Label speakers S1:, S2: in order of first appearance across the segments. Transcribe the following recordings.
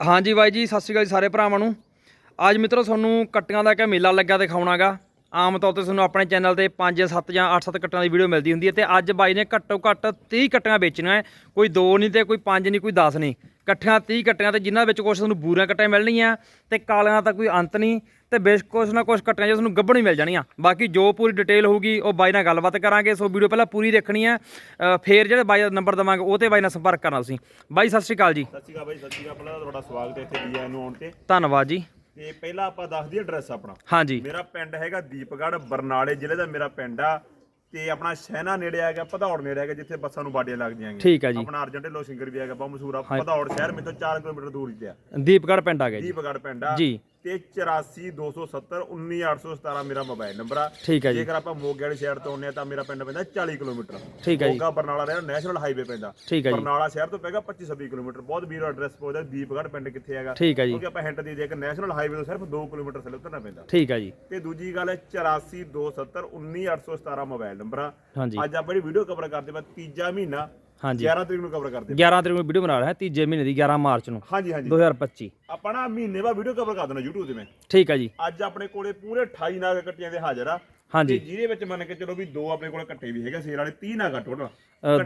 S1: ਹਾਂਜੀ ਬਾਈ ਜੀ, ਸਤਿ ਸ਼੍ਰੀ ਅਕਾਲ ਜੀ ਸਾਰੇ ਭਰਾਵਾਂ ਨੂੰ। ਅੱਜ ਮਿੱਤਰੋ, ਤੁਹਾਨੂੰ ਕੱਟੀਆਂ ਦਾ ਇੱਕ ਮੇਲਾ ਲੱਗਾ ਦਿਖਾਉਣਾਗਾ। ਆਮ ਤੌਰ ਤੇ ਤੁਹਾਨੂੰ ਆਪਣੇ ਚੈਨਲ ਤੇ 5 7 ਜਾਂ 8 7 ਕੱਟਾਂ ਦੀ ਵੀਡੀਓ ਮਿਲਦੀ ਹੁੰਦੀ ਹੈ ਤੇ ਅੱਜ ਬਾਈ ਨੇ ਘੱਟੋ ਘੱਟ 30 ਕੱਟੀਆਂ ਵੇਚਣੀਆਂ ਹੈ। ਕੋਈ 2 ਨਹੀਂ ਤੇ ਕੋਈ 5 ਨਹੀਂ, ਕੋਈ 10 ਨਹੀਂ। ਇਕੱਠਿਆਂ 30 ਕੱਟੀਆਂ ਤੇ ਜਿਨ੍ਹਾਂ ਵਿੱਚ ਕੁਝ ਤੁਹਾਨੂੰ ਬੂਰੀਆਂ ਕੱਟੀਆਂ ਮਿਲਣਗੀਆਂ ਤੇ ਕਾਲੀਆਂ ਦਾ ਕੋਈ ਅੰਤ ਨਹੀਂ ਤੇ ਬੇਸ਼ ਕੁਛ ਨਾ ਕੁਛ ਕੱਟੀਆਂ 'ਚ ਤੁਹਾਨੂੰ ਗੱਭਣ ਹੀ ਮਿਲ ਜਾਣੀਆਂ। ਬਾਕੀ ਜੋ ਪੂਰੀ ਡਿਟੇਲ ਹੋਊਗੀ ਉਹ ਬਾਈ ਨਾਲ ਗੱਲਬਾਤ ਕਰਾਂਗੇ। ਸੋ ਵੀਡੀਓ ਪਹਿਲਾਂ ਪੂਰੀ ਦੇਖਣੀ ਹੈ। ਅ, ਫੇਰ ਜਿਹੜੇ ਬਾਈ ਦਾ ਨੰਬਰ ਦਵਾਂਗੇ ਉਹ ਤੇ ਬਾਈ ਨਾਲ ਸੰਪਰਕ ਕਰਨਾ ਤੁਸੀਂ। ਬਾਈ ਸਤਿ ਸ਼੍ਰੀ ਅਕਾਲ ਜੀ।
S2: ਸਤਿ ਸ਼੍ਰੀ ਅਕਾਲ ਬਾਈ ਸਤਿ ਸ਼੍ਰੀ ਅਕਾਲ ਪਹਿਲਾਂ ਤੁਹਾਡਾ ਸਵਾਗਤ ਹੈ ਇੱਥੇ ਡੀਐਨ ਨੂੰ ਆਉਣ ਤੇ।
S1: ਧੰਨਵਾਦ ਜੀ।
S2: ਤੇ ਪਹਿਲਾਂ ਆਪਾਂ ਦੱਸ ਦਈਏ ਐਡਰੈਸ ਆਪਣਾ।
S1: ਹਾਂਜੀ।
S2: ਮੇਰਾ ਪਿੰਡ ਹੈਗਾ ਦੀਪਗੜ੍ਹ ਬਰਨਾਲੇ ਜ਼ਿਲ੍ਹੇ ਦਾ ਮੇਰਾ ਪਿੰਡ ਆ। ਤੇ ਆਪਣਾ ਸ਼ਹਿਨਾ ਨੇੜੇ ਆ ਗਿਆ ਭਦੌੜ ਨੇੜੇ ਆ ਗਿਆ ਜਿੱਥੇ ਬੱਸਾਂ ਨੂੰ ਬਾਡੀਆਂ ਲੱਗਦੀਆਂ ਗੀਆਂ
S1: ਠੀਕ ਹੈ ਜੀ।
S2: ਆਪਣਾ ਅਰਜਨ ਢਿੱਲੋਂ ਸਿੰਗਰ ਵੀ ਹੈਗਾ ਬਹੁਤ ਮਸ਼ਹੂਰ ਆ। ਭਦੌੜ ਸ਼ਹਿਰ ਮੇਥੋਂ 4 ਕਿਲੋਮੀਟਰ ਦੂਰ ਤੇ ਆ
S1: ਦੀਪਗੜ੍ਹ ਪਿੰਡ ਆ ਗਿਆ ਜੀ।
S2: ਦੀਪਗੜ੍ਹ ਪਿੰਡ ਆ।
S1: ਜੀ।
S2: ਤੇ 8427 19817 ਮੇਰਾ ਮੋਬਾਈਲ ਨੰਬਰ ਆ।
S1: ਠੀਕ ਹੈ ਜੀ।
S2: ਜੇਕਰ ਆਪਾਂ ਮੋਗੇ ਵਾਲੀ ਸਾਈਡ ਤੋਂ ਆਉਂਦੇ ਆ ਤਾਂ ਮੇਰਾ ਪਿੰਡ ਪੈਂਦਾ 40 ਕਿਲੋਮੀਟਰ।
S1: ਠੀਕ ਹੈ ਜੀ।
S2: ਮੋਗਾ ਬਰਨਾਲਾ ਰਹਿਣਾ ਨੈਸ਼ਨਲ ਹਾਈਵੇ ਪੈਂਦਾ।
S1: ਠੀਕ ਹੈ ਜੀ।
S2: ਬਰਨਾਲਾ ਸ਼ਹਿਰ ਤੋਂ ਪੈਗਾ 25 26 ਕਿਲੋਮੀਟਰ। ਬਹੁਤ ਵੀਰ ਐਡਰੈਸ ਪੁੱਛਦਾ ਦੀਪਗੜ੍ਹ ਪਿੰਡ ਕਿੱਥੇ ਹੈਗਾ।
S1: ਠੀਕ ਹੈ ਜੀ।
S2: ਕਿਉਂਕਿ ਆਪਾਂ ਹਿੰਟ ਦੇ ਦੇ ਕਿ ਨੈਸ਼ਨਲ ਹਾਈਵੇ ਤੋਂ ਸਿਰਫ 2 ਕਿਲੋਮੀਟਰ ਥੱਲੇ ਉਤਰਨਾ ਪੈਂਦਾ।
S1: ਠੀਕ ਹੈ ਜੀ।
S2: ਤੇ ਦੂਜੀ ਗੱਲ ਹੈ 8427 19817 ਮੋਬਾਈਲ ਨੰਬਰ ਆ।
S1: ਹਾਂਜੀ।
S2: ਅੱਜ ਆਪਾਂ ਜਿਹੜੀ ਵੀਡੀਓ ਕਵਰ ਕਰਦੇ ਬਾ ਤੀਜਾ ਮਹੀਨਾ
S1: ਹਾਂਜੀ।
S2: 11 ਤਰੀਕ ਨੂੰ ਕਵਰ ਕਰਦੇ
S1: 11 ਤਰੀਕ ਨੂੰ ਵੀਡੀਓ ਬਣਾ ਰਿਹਾ ਤੀਜੇ ਮਹੀਨੇ ਦੀ 11 ਮਾਰਚ ਨੂੰ।
S2: ਹਾਂਜੀ ਹਾਂਜੀ।
S1: 2025
S2: ਆਪਾਂ ਨਾ ਮਹੀਨੇ ਬਾਅਦ ਵੀਡੀਓ ਕਵਰ ਕਰ ਦੇਣਾ YouTube ਤੇ ਮੈਂ
S1: ਠੀਕ ਹੈ ਜੀ।
S2: ਅੱਜ ਆਪਣੇ ਕੋਲੇ ਪੂਰੇ 28 ਨਾਗ ਕੱਟੀਆਂ ਦੇ ਹਾਜ਼ਰ ਆ।
S1: ਹਾਂਜੀ।
S2: ਜਿਹਦੇ ਵਿੱਚ ਮੰਨ ਕੇ ਚਲੋ ਵੀ ਦੋ ਆਪਣੇ ਕੋਲੇ ਕੱਟੇ ਵੀ ਹੈਗੇ ਸੇਲ ਵਾਲੇ 30 ਨਾਗ ਟੋਟਲ